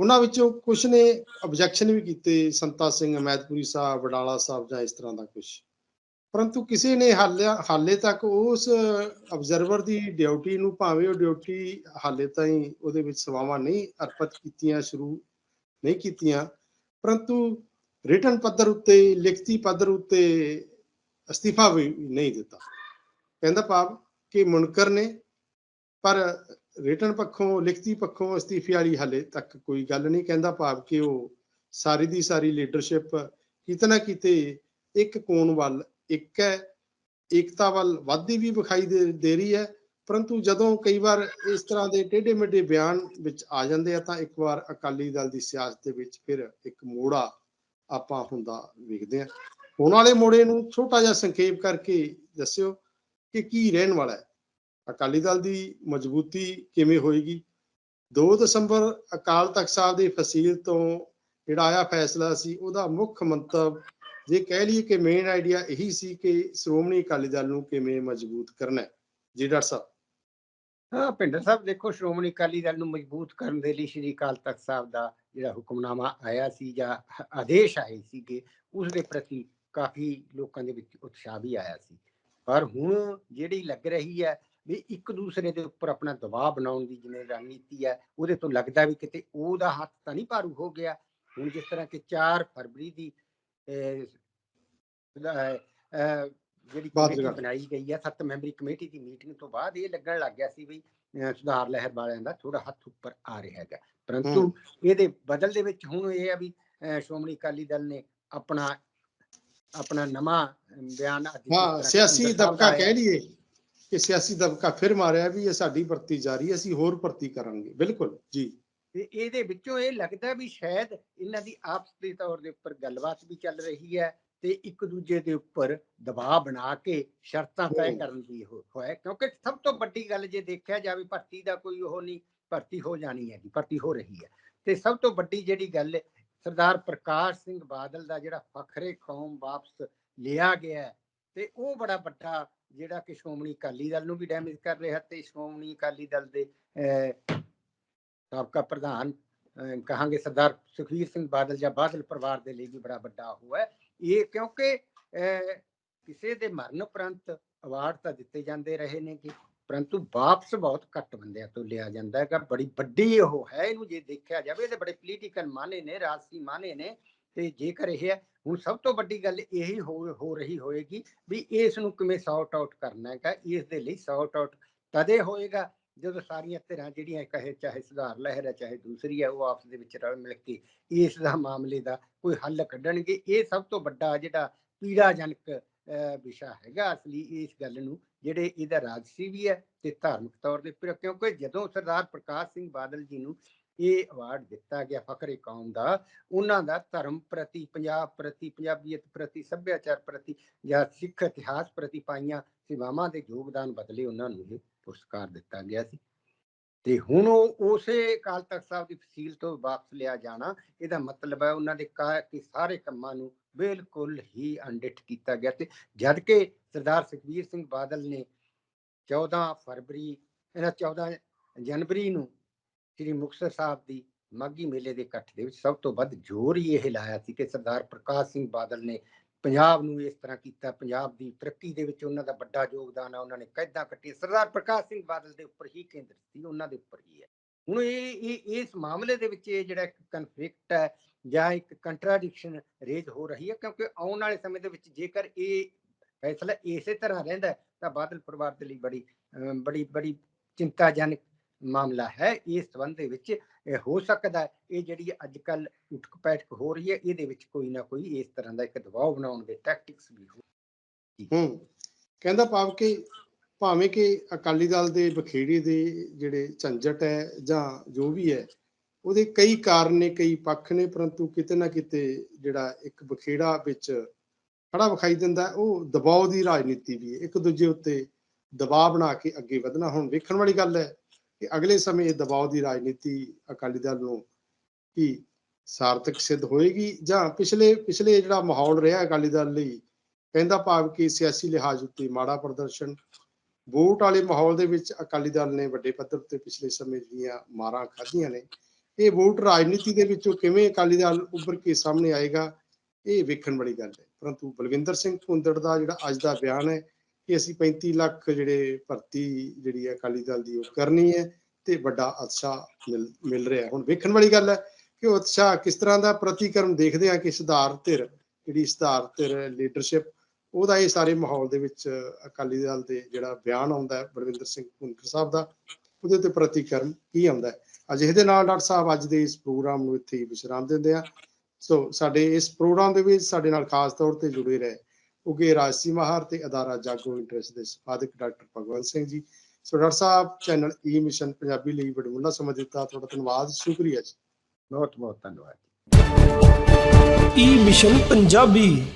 ਉਹਨਾਂ ਵਿੱਚੋਂ ਕੁਝ ਨੇ ਆਬਜੈਕਸ਼ਨ ਵੀ ਕੀਤੇ, ਸੰਤਾ ਸਿੰਘ ਮੈਦਪੁਰੀ ਸਾਹਿਬ, ਵਡਾਲਾ ਸਾਹਿਬ ਜਾਂ ਇਸ ਤਰ੍ਹਾਂ ਦਾ ਕੁਝ ਪਰੰਤੂ ਕਿਸੇ ਨੇ ਹਾਲੇ ਹਾਲੇ ਤੱਕ ਉਸ ਆਬਜ਼ਰਵਰ ਦੀ ਡਿਊਟੀ ਨੂੰ ਭਾਵੇਂ ਉਹ ਡਿਊਟੀ ਹਾਲੇ ਤਾਈਂ ਉਹਦੇ ਵਿੱਚ ਸੇਵਾਵਾਂ ਨਹੀਂ ਅਰਪਿਤ ਕੀਤੀਆਂ, ਸ਼ੁਰੂ ਨਹੀਂ ਕੀਤੀਆਂ, ਪਰੰਤੂ ਰਿਟਨ ਪੱਧਰ ਉੱਤੇ, ਲਿਖਤੀ ਪੱਧਰ ਉੱਤੇ ਅਸਤੀਫਾ ਵੀ ਨਹੀਂ ਦਿੱਤਾ। ਕਹਿੰਦਾ ਭਾਵ ਕਿ ਮੁਨਕਰ ਨੇ, ਪਰ ਰਿਟਨ ਪੱਖੋਂ, ਲਿਖਤੀ ਪੱਖੋਂ ਅਸਤੀਫੇ ਵਾਲੀ ਹਾਲੇ ਤੱਕ ਕੋਈ ਗੱਲ ਨਹੀਂ ਕਹਿੰਦਾ ਭਾਵ ਕਿ ਉਹ ਸਾਰੀ ਦੀ ਸਾਰੀ ਲੀਡਰਸ਼ਿਪ ਕਿਤੇ ਨਾ ਕਿਤੇ ਇੱਕ ਕੋਣ ਵੱਲ, ਇੱਕ ਹੈ, ਏਕਤਾ ਵੱਲ ਵਾਧੀ ਵੀ ਵਿਖਾਈ ਦੇ ਦੇ ਰਹੀ ਹੈ। ਪਰੰਤੂ ਜਦੋਂ ਕਈ ਵਾਰ ਇਸ ਤਰ੍ਹਾਂ ਦੇ ਟੇਢੇ ਮੇਢੇ ਬਿਆਨ ਵਿੱਚ ਆ ਜਾਂਦੇ ਆ ਤਾਂ ਇੱਕ ਵਾਰ ਅਕਾਲੀ ਦਲ ਦੀ ਸਿਆਸਤ ਦੇ ਵਿੱਚ ਫਿਰ ਇੱਕ ਮੋੜਾ ਆਪਾਂ ਹੁੰਦਾ ਵੇਖਦੇ ਆ ਹੁਣ ਵਾਲੇ ਮੋੜੇ ਨੂੰ ਛੋਟਾ ਜਿਹਾ ਸੰਖੇਪ ਕਰਕੇ ਦੱਸਿਓ ਕਿ ਕੀ ਰਹਿਣ ਵਾਲਾ ਹੈ। ਅਕਾਲੀ ਦਲ ਦੀ ਮਜ਼ਬੂਤੀ ਕਿਵੇਂ ਹੋਏਗੀ? 2 ਦਸੰਬਰ ਅਕਾਲ ਤਖਤ ਸਾਹਿਬ ਦੀ ਫਸੀਲ ਤੋਂ ਜਿਹੜਾ ਆਇਆ ਫੈਸਲਾ ਸੀ, ਉਹਦਾ ਮੁੱਖ ਮੰਤਵ ਜੇ ਕਹਿ ਲਈਏ ਕਿ ਮੇਨ ਆਈਡੀਆ ਇਹੀ ਸੀ ਕਿ ਸ਼੍ਰੋਮਣੀ ਅਕਾਲੀ ਦਲ ਨੂੰ ਕਿਵੇਂ ਮਜ਼ਬੂਤ ਕਰਨਾ ਹੈ। ਜੀ ਡਾਕਟਰ ਸਾਹਿਬ। ਹਾਂ ਭਿੰਡਰ ਸਾਹਿਬ, ਦੇਖੋ, ਸ਼੍ਰੋਮਣੀ ਅਕਾਲੀ ਦਲ ਨੂੰ ਮਜ਼ਬੂਤ ਕਰਨ ਦੇ ਲਈ ਸ਼੍ਰੀ ਅਕਾਲ ਤਖਤ ਸਾਹਿਬ ਦਾ ਜਿਹੜਾ ਹੁਕਮਨਾਮਾ ਆਇਆ ਸੀ ਜਾਂ ਆਦੇਸ਼ ਆਏ ਸੀਗੇ, ਉਸ ਦੇ ਪ੍ਰਤੀ ਕਾਫੀ ਲੋਕਾਂ ਦੇ ਵਿੱਚ ਉਤਸ਼ਾਹ ਵੀ ਆਇਆ ਸੀ। ਪਰ ਹੁਣ ਜਿਹੜੀ ਲੱਗ ਰਹੀ ਹੈ ਵੀ ਇੱਕ ਦੂਸਰੇ ਦੇ ਉੱਪਰ ਆਪਣਾ ਦਬਾਅ ਬਣਾਉਣ ਦੀ ਜਿਵੇਂ ਰਣਨੀਤੀ ਹੈ ਉਹਦੇ ਤੋਂ ਲੱਗਦਾ ਵੀ ਕਿਤੇ ਉਹਦਾ ਹੱਥ ਤਾਂ ਨਹੀਂ ਭਾਰੂ ਹੋ ਗਿਆ। ਹੁਣ ਜਿਸ ਤਰ੍ਹਾਂ ਕਿ 4 ਫਰਵਰੀ ਦੀ ਜਿਹੜੀ ਕਮੇਟੀ। ਬਣਾਈ ਗਈ ਹੈ ਸੱਤ ਮੈਂਬਰੀ ਕਮੇਟੀ ਦੀ ਮੀਟਿੰਗ ਤੋਂ ਬਾਅਦ ਇਹ ਲੱਗਣ ਲੱਗ ਗਿਆ ਸੀ ਵੀ ਸੁਧਾਰ ਲਹਿਰ ਵਾਲਿਆਂ ਦਾ ਥੋੜਾ ਹੱਥ ਉੱਪਰ ਆ ਰਿਹਾ ਹੈਗਾ। ਪਰੰਤੂ ਇਹਦੇ ਬਦਲ ਦੇ ਵਿੱਚ ਹੁਣ ਇਹ ਆ ਵੀ ਸ਼੍ਰੋਮਣੀ ਅਕਾਲੀ ਦਲ ਨੇ ਆਪਣਾ ਆਪਣਾ ਨਵਾਂ ਬਿਆਨ ਹਾਂ ਸਿਆਸੀ ਦਬਕਾ ਕਹਿ ਲਈਏ। ਕਿ ਸਿਆਸੀ ਦਬਕਾ ਫਿਰ ਮਾਰਿਆ ਵੀ ਇਹ ਸਾਡੀ ਭਰਤੀ ਜਾਰੀ ਹੈ, ਅਸੀਂ ਹੋਰ ਭਰਤੀ ਕਰਾਂਗੇ। ਬਿਲਕੁਲ ਜੀ। ਤੇ ਇਹਦੇ ਵਿੱਚੋਂ ਇਹ ਲੱਗਦਾ ਵੀ ਸ਼ਾਇਦ ਇਹਨਾਂ ਦੀ ਆਪਸ ਦੇ ਤੌਰ ਦੇ ਉੱਪਰ ਗੱਲਬਾਤ ਵੀ ਚੱਲ ਰਹੀ ਹੈ ਤੇ ਇੱਕ ਦੂਜੇ ਦੇ ਉੱਪਰ ਦਬਾਅ ਬਣਾ ਕੇ ਸ਼ਰਤਾਂ ਤੈਅ। ਕਰਨ ਦੀ ਹੋ- ਹੋਇਆ ਕਿਉਂਕਿ ਸਭ ਤੋਂ ਵੱਡੀ ਗੱਲ ਜੇ ਦੇਖਿਆ ਜਾਵੇ ਭਰਤੀ ਦਾ ਕੋਈ ਉਹ ਨਹੀਂ ਭਰਤੀ ਹੋ ਜਾਣੀ ਹੈਗੀ ਭਰਤੀ ਹੋ ਰਹੀ ਹੈ। ਤੇ ਸਭ ਤੋਂ ਵੱਡੀ ਜਿਹੜੀ ਗੱਲ ਹੈ ਸਰਦਾਰ ਪ੍ਰਕਾਸ਼ ਸਿੰਘ ਬਾਦਲ ਦਾ ਜਿਹੜਾ ਫਖਰੇ ਕੌਮ ਵਾਪਸ ਲਿਆ ਗਿਆ ਹੈ, ਤੇ ਉਹ ਬੜਾ ਵੱਡਾ ਜਿਹੜਾ ਕਿ ਸ਼੍ਰੋਮਣੀ ਅਕਾਲੀ ਦਲ ਨੂੰ ਵੀ ਡੈਮੇਜ ਕਰ ਰਿਹਾ ਤੇ ਸ਼੍ਰੋਮਣੀ ਅਕਾਲੀ ਦਲ ਦੇ ਸਾਬਕਾ ਪ੍ਰਧਾਨ ਕਹਾਂਗੇ ਸਰਦਾਰ ਸੁਖਬੀਰ ਸਿੰਘ ਬਾਦਲ ਜਾਂ ਬਾਦਲ ਪਰਿਵਾਰ ਦੇ ਲਈ ਵੀ ਬੜਾ ਵੱਡਾ ਉਹ ਹੈ। ਇਹ ਕਿਉਂਕਿ ਅਹ, ਕਿਸੇ ਦੇ ਮਰਨ ਉਪਰੰਤ ਅਵਾਰਡ ਤਾਂ ਦਿੱਤੇ ਜਾਂਦੇ ਰਹੇ ਨੇ ਕਿ ਪਰੰਤੂ ਵਾਪਸ ਬਹੁਤ ਘੱਟ ਬੰਦਿਆਂ ਤੋਂ ਲਿਆ ਜਾਂਦਾ ਹੈਗਾ। ਬੜੀ ਵੱਡੀ ਉਹ ਹੈ ਇਹਨੂੰ ਜੇ ਦੇਖਿਆ ਜਾਵੇ ਇਹਦੇ ਬੜੇ ਪੋਲੀਟੀਕਲ ਮਾਨੇ ਨੇ ਰਾਜਸੀ ਮਾਨੇ ਨੇ ਤੇ ਜੇਕਰ ਇਹ ਹੈ ਹੁਣ ਸਭ ਤੋਂ ਵੱਡੀ ਗੱਲ ਇਹੀ ਹੋ ਰਹੀ ਹੋਏਗੀ ਵੀ ਇਸ ਨੂੰ ਕਿਵੇਂ ਸੌਟ ਆਊਟ ਕਰਨਾ ਹੈਗਾ ਇਸ ਦੇ ਲਈ ਸੌਟ ਆਊਟ ਤਦੇ ਹੋਏਗਾ ਜਦੋਂ ਸਾਰੀਆਂ ਧਿਰਾਂ ਜਿਹੜੀਆਂ ਕਹੇ ਚਾਹੇ ਸੁਧਾਰ ਲਹਿਰ ਹੈ ਚਾਹੇ ਦੂਸਰੀ ਹੈ ਉਹ ਆਪਸ ਦੇ ਵਿੱਚ ਰਲ ਮਿਲ ਕੇ ਇਸ ਦਾ ਮਾਮਲੇ ਦਾ ਕੋਈ ਹੱਲ ਕੱਢਣਗੇ। ਇਹ ਸਭ ਤੋਂ ਵੱਡਾ ਜਿਹੜਾ ਪੀੜਾਜਨਕ ਅਹ, ਵਿਸ਼ਾ ਹੈਗਾ ਅਸਲੀ ਇਸ ਗੱਲ ਨੂੰ ਜਿਹੜੇ ਇਹਦਾ ਰਾਜਸੀ ਵੀ ਹੈ ਤੇ ਧਾਰਮਿਕ ਤੌਰ ਦੇ ਫਿਰ ਕਿਉਂਕਿ ਜਦੋਂ ਸਰਦਾਰ ਪ੍ਰਕਾਸ਼ ਸਿੰਘ ਬਾਦਲ ਜੀ ਨੂੰ ਇਹ ਅਵਾਰਡ ਦਿੱਤਾ ਗਿਆ ਫਖਰੇ ਕੌਮ ਦਾ, ਉਹਨਾਂ ਦਾ ਧਰਮ ਪ੍ਰਤੀ, ਪੰਜਾਬ ਪ੍ਰਤੀ, ਪੰਜਾਬੀਅਤ ਪ੍ਰਤੀ, ਸੱਭਿਆਚਾਰ ਪ੍ਰਤੀ ਜਾਂ ਸਿੱਖ ਇਤਿਹਾਸ ਪ੍ਰਤੀ ਪਾਈਆਂ ਸੇਵਾਵਾਂ ਦੇ ਯੋਗਦਾਨ ਬਦਲੇ ਉਹਨਾਂ ਨੂੰ ਇਹ ਪੁਰਸਕਾਰ ਦਿੱਤਾ ਗਿਆ ਸੀ। ਤੇ ਹੁਣ ਉਹ ਉਸੇ ਅਕਾਲ ਤਖਤ ਸਾਹਿਬ ਦੀ ਫਸੀਲ ਤੋਂ ਵਾਪਸ ਲਿਆ ਜਾਣਾ, ਇਹਦਾ ਮਤਲਬ ਹੈ ਉਹਨਾਂ ਦੇ ਕਿ ਸਾਰੇ ਕੰਮਾਂ ਨੂੰ ਬਿਲਕੁਲ ਹੀ ਅਣਡਿੱਠ ਕੀਤਾ ਗਿਆ ਤੇ ਜਦ ਕਿ ਸਰਦਾਰ ਸੁਖਬੀਰ ਸਿੰਘ ਬਾਦਲ ਨੇ 14 ਫਰਵਰੀ, ਇਹਨਾਂ 14 ਜਨਵਰੀ ਨੂੰ ਸ੍ਰੀ ਮੁਕਤਸਰ ਸਾਹਿਬ ਦੀ ਮਾਗੀ ਮੇਲੇ ਦੇ ਇਕੱਠ ਦੇ ਵਿੱਚ ਸਭ ਤੋਂ ਵੱਧ ਜ਼ੋਰ ਹੀ ਇਹ ਲਾਇਆ ਸੀ ਕਿ ਸਰਦਾਰ ਪ੍ਰਕਾਸ਼ ਸਿੰਘ ਬਾਦਲ ਨੇ ਪੰਜਾਬ ਨੂੰ ਇਸ ਤਰ੍ਹਾਂ ਕੀਤਾ, ਪੰਜਾਬ ਦੀ ਤਰੱਕੀ ਦੇ ਵਿੱਚ ਉਹਨਾਂ ਦਾ ਵੱਡਾ ਯੋਗਦਾਨ ਆ, ਉਹਨਾਂ ਨੇ ਕੈਦਾਂ ਕੱਟੀਆਂ, ਸਰਦਾਰ ਪ੍ਰਕਾਸ਼ ਸਿੰਘ ਬਾਦਲ ਦੇ ਉੱਪਰ ਹੀ ਕੇਂਦਰਿਤ ਸੀ, ਉਹਨਾਂ ਦੇ ਉੱਪਰ ਹੀ ਹੈ। ਹੁਣ ਇਹ ਇਹ, ਇਸ ਮਾਮਲੇ ਦੇ ਵਿੱਚ ਇਹ ਜਿਹੜਾ ਇੱਕ ਕਨਫਲਿਕਟ ਹੈ ਜਾਂ ਇੱਕ ਕੰਟਰਾਡਿਕਸ਼ਨ ਰੇਜ ਹੋ ਰਹੀ ਹੈ, ਕਿਉਂਕਿ ਆਉਣ ਵਾਲੇ ਸਮੇਂ ਦੇ ਵਿੱਚ ਜੇਕਰ ਇਹ ਫੈਸਲਾ ਇਸੇ ਤਰ੍ਹਾਂ ਰਹਿੰਦਾ ਤਾਂ ਬਾਦਲ ਪਰਿਵਾਰ ਦੇ ਲਈ ਬੜੀ ਬੜੀ ਬੜੀ ਚਿੰਤਾਜਨਕ ਮਾਮਲਾ ਹੈ, ਇਸ ਸੰਬੰਧ ਦੇ ਵਿੱਚ ਹੋ ਸਕਦਾ ਇਹ ਜਿਹੜੀ ਅੱਜ ਕੱਲ ਉਠਕ ਪੈਠਕ ਹੋ ਰਹੀ ਹੈ, ਇਹਦੇ ਵਿੱਚ ਕੋਈ ਨਾ ਕੋਈ ਇਸ ਤਰ੍ਹਾਂ ਦਾ ਇੱਕ ਦਬਾਅ ਬਣਾਉਣ ਦੇ ਟੈਕਟਿਕਸ ਵੀ ਹੋ ਹੂੰ। ਕਹਿੰਦਾ ਭਾਵ ਕਿ ਭਾਵੇਂ ਕਿ ਅਕਾਲੀ ਦਲ ਦੇ ਬਖੇੜੇ ਦੇ ਜਿਹੜੇ ਝੰਜਟ ਹੈ ਜਾਂ ਜੋ ਵੀ ਹੈ, ਉਹਦੇ ਕਈ ਕਾਰਨ ਨੇ, ਕਈ ਪੱਖ ਨੇ, ਪਰੰਤੂ ਕਿਤੇ ਨਾ ਕਿਤੇ ਜਿਹੜਾ ਇੱਕ ਬਖੇੜਾ ਵਿੱਚ ਖੜਾ ਵਿਖਾਈ ਦਿੰਦਾ ਉਹ ਦਬਾਅ ਦੀ ਰਾਜਨੀਤੀ ਵੀ ਹੈ। ਇੱਕ ਦੂਜੇ ਉੱਤੇ ਦਬਾਅ ਬਣਾ ਕੇ ਅੱਗੇ ਵਧਣਾ, ਹੁਣ ਵੇਖਣ ਵਾਲੀ ਗੱਲ ਹੈ ਕਿ ਅਗਲੇ ਸਮੇਂ ਇਹ ਦਬਾਅ ਦੀ ਰਾਜਨੀਤੀ ਅਕਾਲੀ ਦਲ ਨੂੰ ਕੀ ਸਾਰਥਕ ਸਿੱਧ ਹੋਏਗੀ? ਜਾਂ ਪਿਛਲੇ ਪਿਛਲੇ ਜਿਹੜਾ ਮਾਹੌਲ ਰਿਹਾ ਅਕਾਲੀ ਦਲ ਲਈ, ਕਹਿੰਦਾ ਭਾਵ ਕਿ ਸਿਆਸੀ ਲਿਹਾਜ਼ ਉੱਤੇ ਮਾੜਾ ਪ੍ਰਦਰਸ਼ਨ, ਵੋਟ ਵਾਲੇ ਮਾਹੌਲ ਦੇ ਵਿੱਚ ਅਕਾਲੀ ਦਲ ਨੇ ਵੱਡੇ ਪੱਧਰ ਤੇ ਪਿਛਲੇ ਸਮੇਂ ਦੀਆਂ ਮਾਰਾਂ ਖਾਧੀਆਂ ਨੇ। ਇਹ ਵੋਟ ਰਾਜਨੀਤੀ ਦੇ ਵਿੱਚੋਂ ਕਿਵੇਂ ਅਕਾਲੀ ਦਲ ਉੱਭਰ ਕੇ ਸਾਹਮਣੇ ਆਏਗਾ, ਇਹ ਵੇਖਣ ਵਾਲੀ ਗੱਲ ਹੈ। ਪਰੰਤੂ ਬਲਵਿੰਦਰ ਸਿੰਘ ਭੁੰਦੜ ਦਾ ਜਿਹੜਾ ਅੱਜ ਦਾ ਬਿਆਨ ਹੈ ਕਿ ਅਸੀਂ 35 ਲੱਖ ਜਿਹੜੇ ਭਰਤੀ ਜਿਹੜੀ ਹੈ ਅਕਾਲੀ ਦਲ ਦੀ ਉਹ ਕਰਨੀ ਹੈ ਤੇ ਵੱਡਾ ਉਤਸ਼ਾਹ ਮਿਲ ਮਿਲ ਰਿਹਾ। ਹੁਣ ਵੇਖਣ ਵਾਲੀ ਗੱਲ ਹੈ ਕਿ ਉਹ ਉਤਸ਼ਾਹ ਕਿਸ ਤਰ੍ਹਾਂ ਦਾ ਪ੍ਰਤੀਕਰਮ ਦੇਖਦੇ ਆ ਕਿ ਸੁਧਾਰ ਧਿਰ, ਜਿਹੜੀ ਸੁਧਾਰ ਧਿਰ ਲੀਡਰਸ਼ਿਪ ਉਹਦਾ ਇਹ ਸਾਰੇ ਮਾਹੌਲ ਦੇ ਵਿੱਚ ਅਕਾਲੀ ਦਲ ਦੇ ਜਿਹੜਾ ਬਿਆਨ ਆਉਂਦਾ ਹੈ, ਬਲਵਿੰਦਰ ਸਿੰਘ ਭੁੰਦੜ ਸਾਹਿਬ ਦਾ, ਉਹਦੇ ਤੇ ਪ੍ਰਤੀਕਰਮ ਕੀ ਆਉਂਦਾ ਹੈ? ਅੱਜ ਇਹਦੇ ਨਾਲ ਡਾਕਟਰ ਸਾਹਿਬ ਅੱਜ ਦੇ ਇਸ ਪ੍ਰੋਗਰਾਮ ਨੂੰ ਇੱਥੇ ਹੀ ਵਿਸ਼ਰਾਮ ਦਿੰਦੇ ਆ ਸੋ ਸਾਡੇ ਇਸ ਪ੍ਰੋਗਰਾਮ ਦੇ ਵਿੱਚ ਸਾਡੇ ਨਾਲ ਖਾਸ ਤੌਰ ਤੇ ਜੁੜੇ ਰਹੇ ਉਗੇ ਰਾਜਸੀ ਮਾਹਰ ਤੇ ਅਦਾਰਾ ਜਾਗੋ ਇੰਟਰਸਟ ਦੇ ਸੰਪਾਦਕ doctor Bhagwant Singh ji. So doctor ਸਾਹਿਬ ਚੈਨਲ ਈ ਮਿਸ਼ਨ ਪੰਜਾਬੀ ਲਈ ਬੜਮੁੱਲਾ ਸਮਾਂ ਦਿੱਤਾ। ਤੁਹਾਡਾ ਧੰਨਵਾਦ ਸ਼ੁਕਰੀਆ ਜੀ। ਬਹੁਤ ਬਹੁਤ ਧੰਨਵਾਦ ਈ ਮਿਸ਼ਨ ਪੰਜਾਬੀ।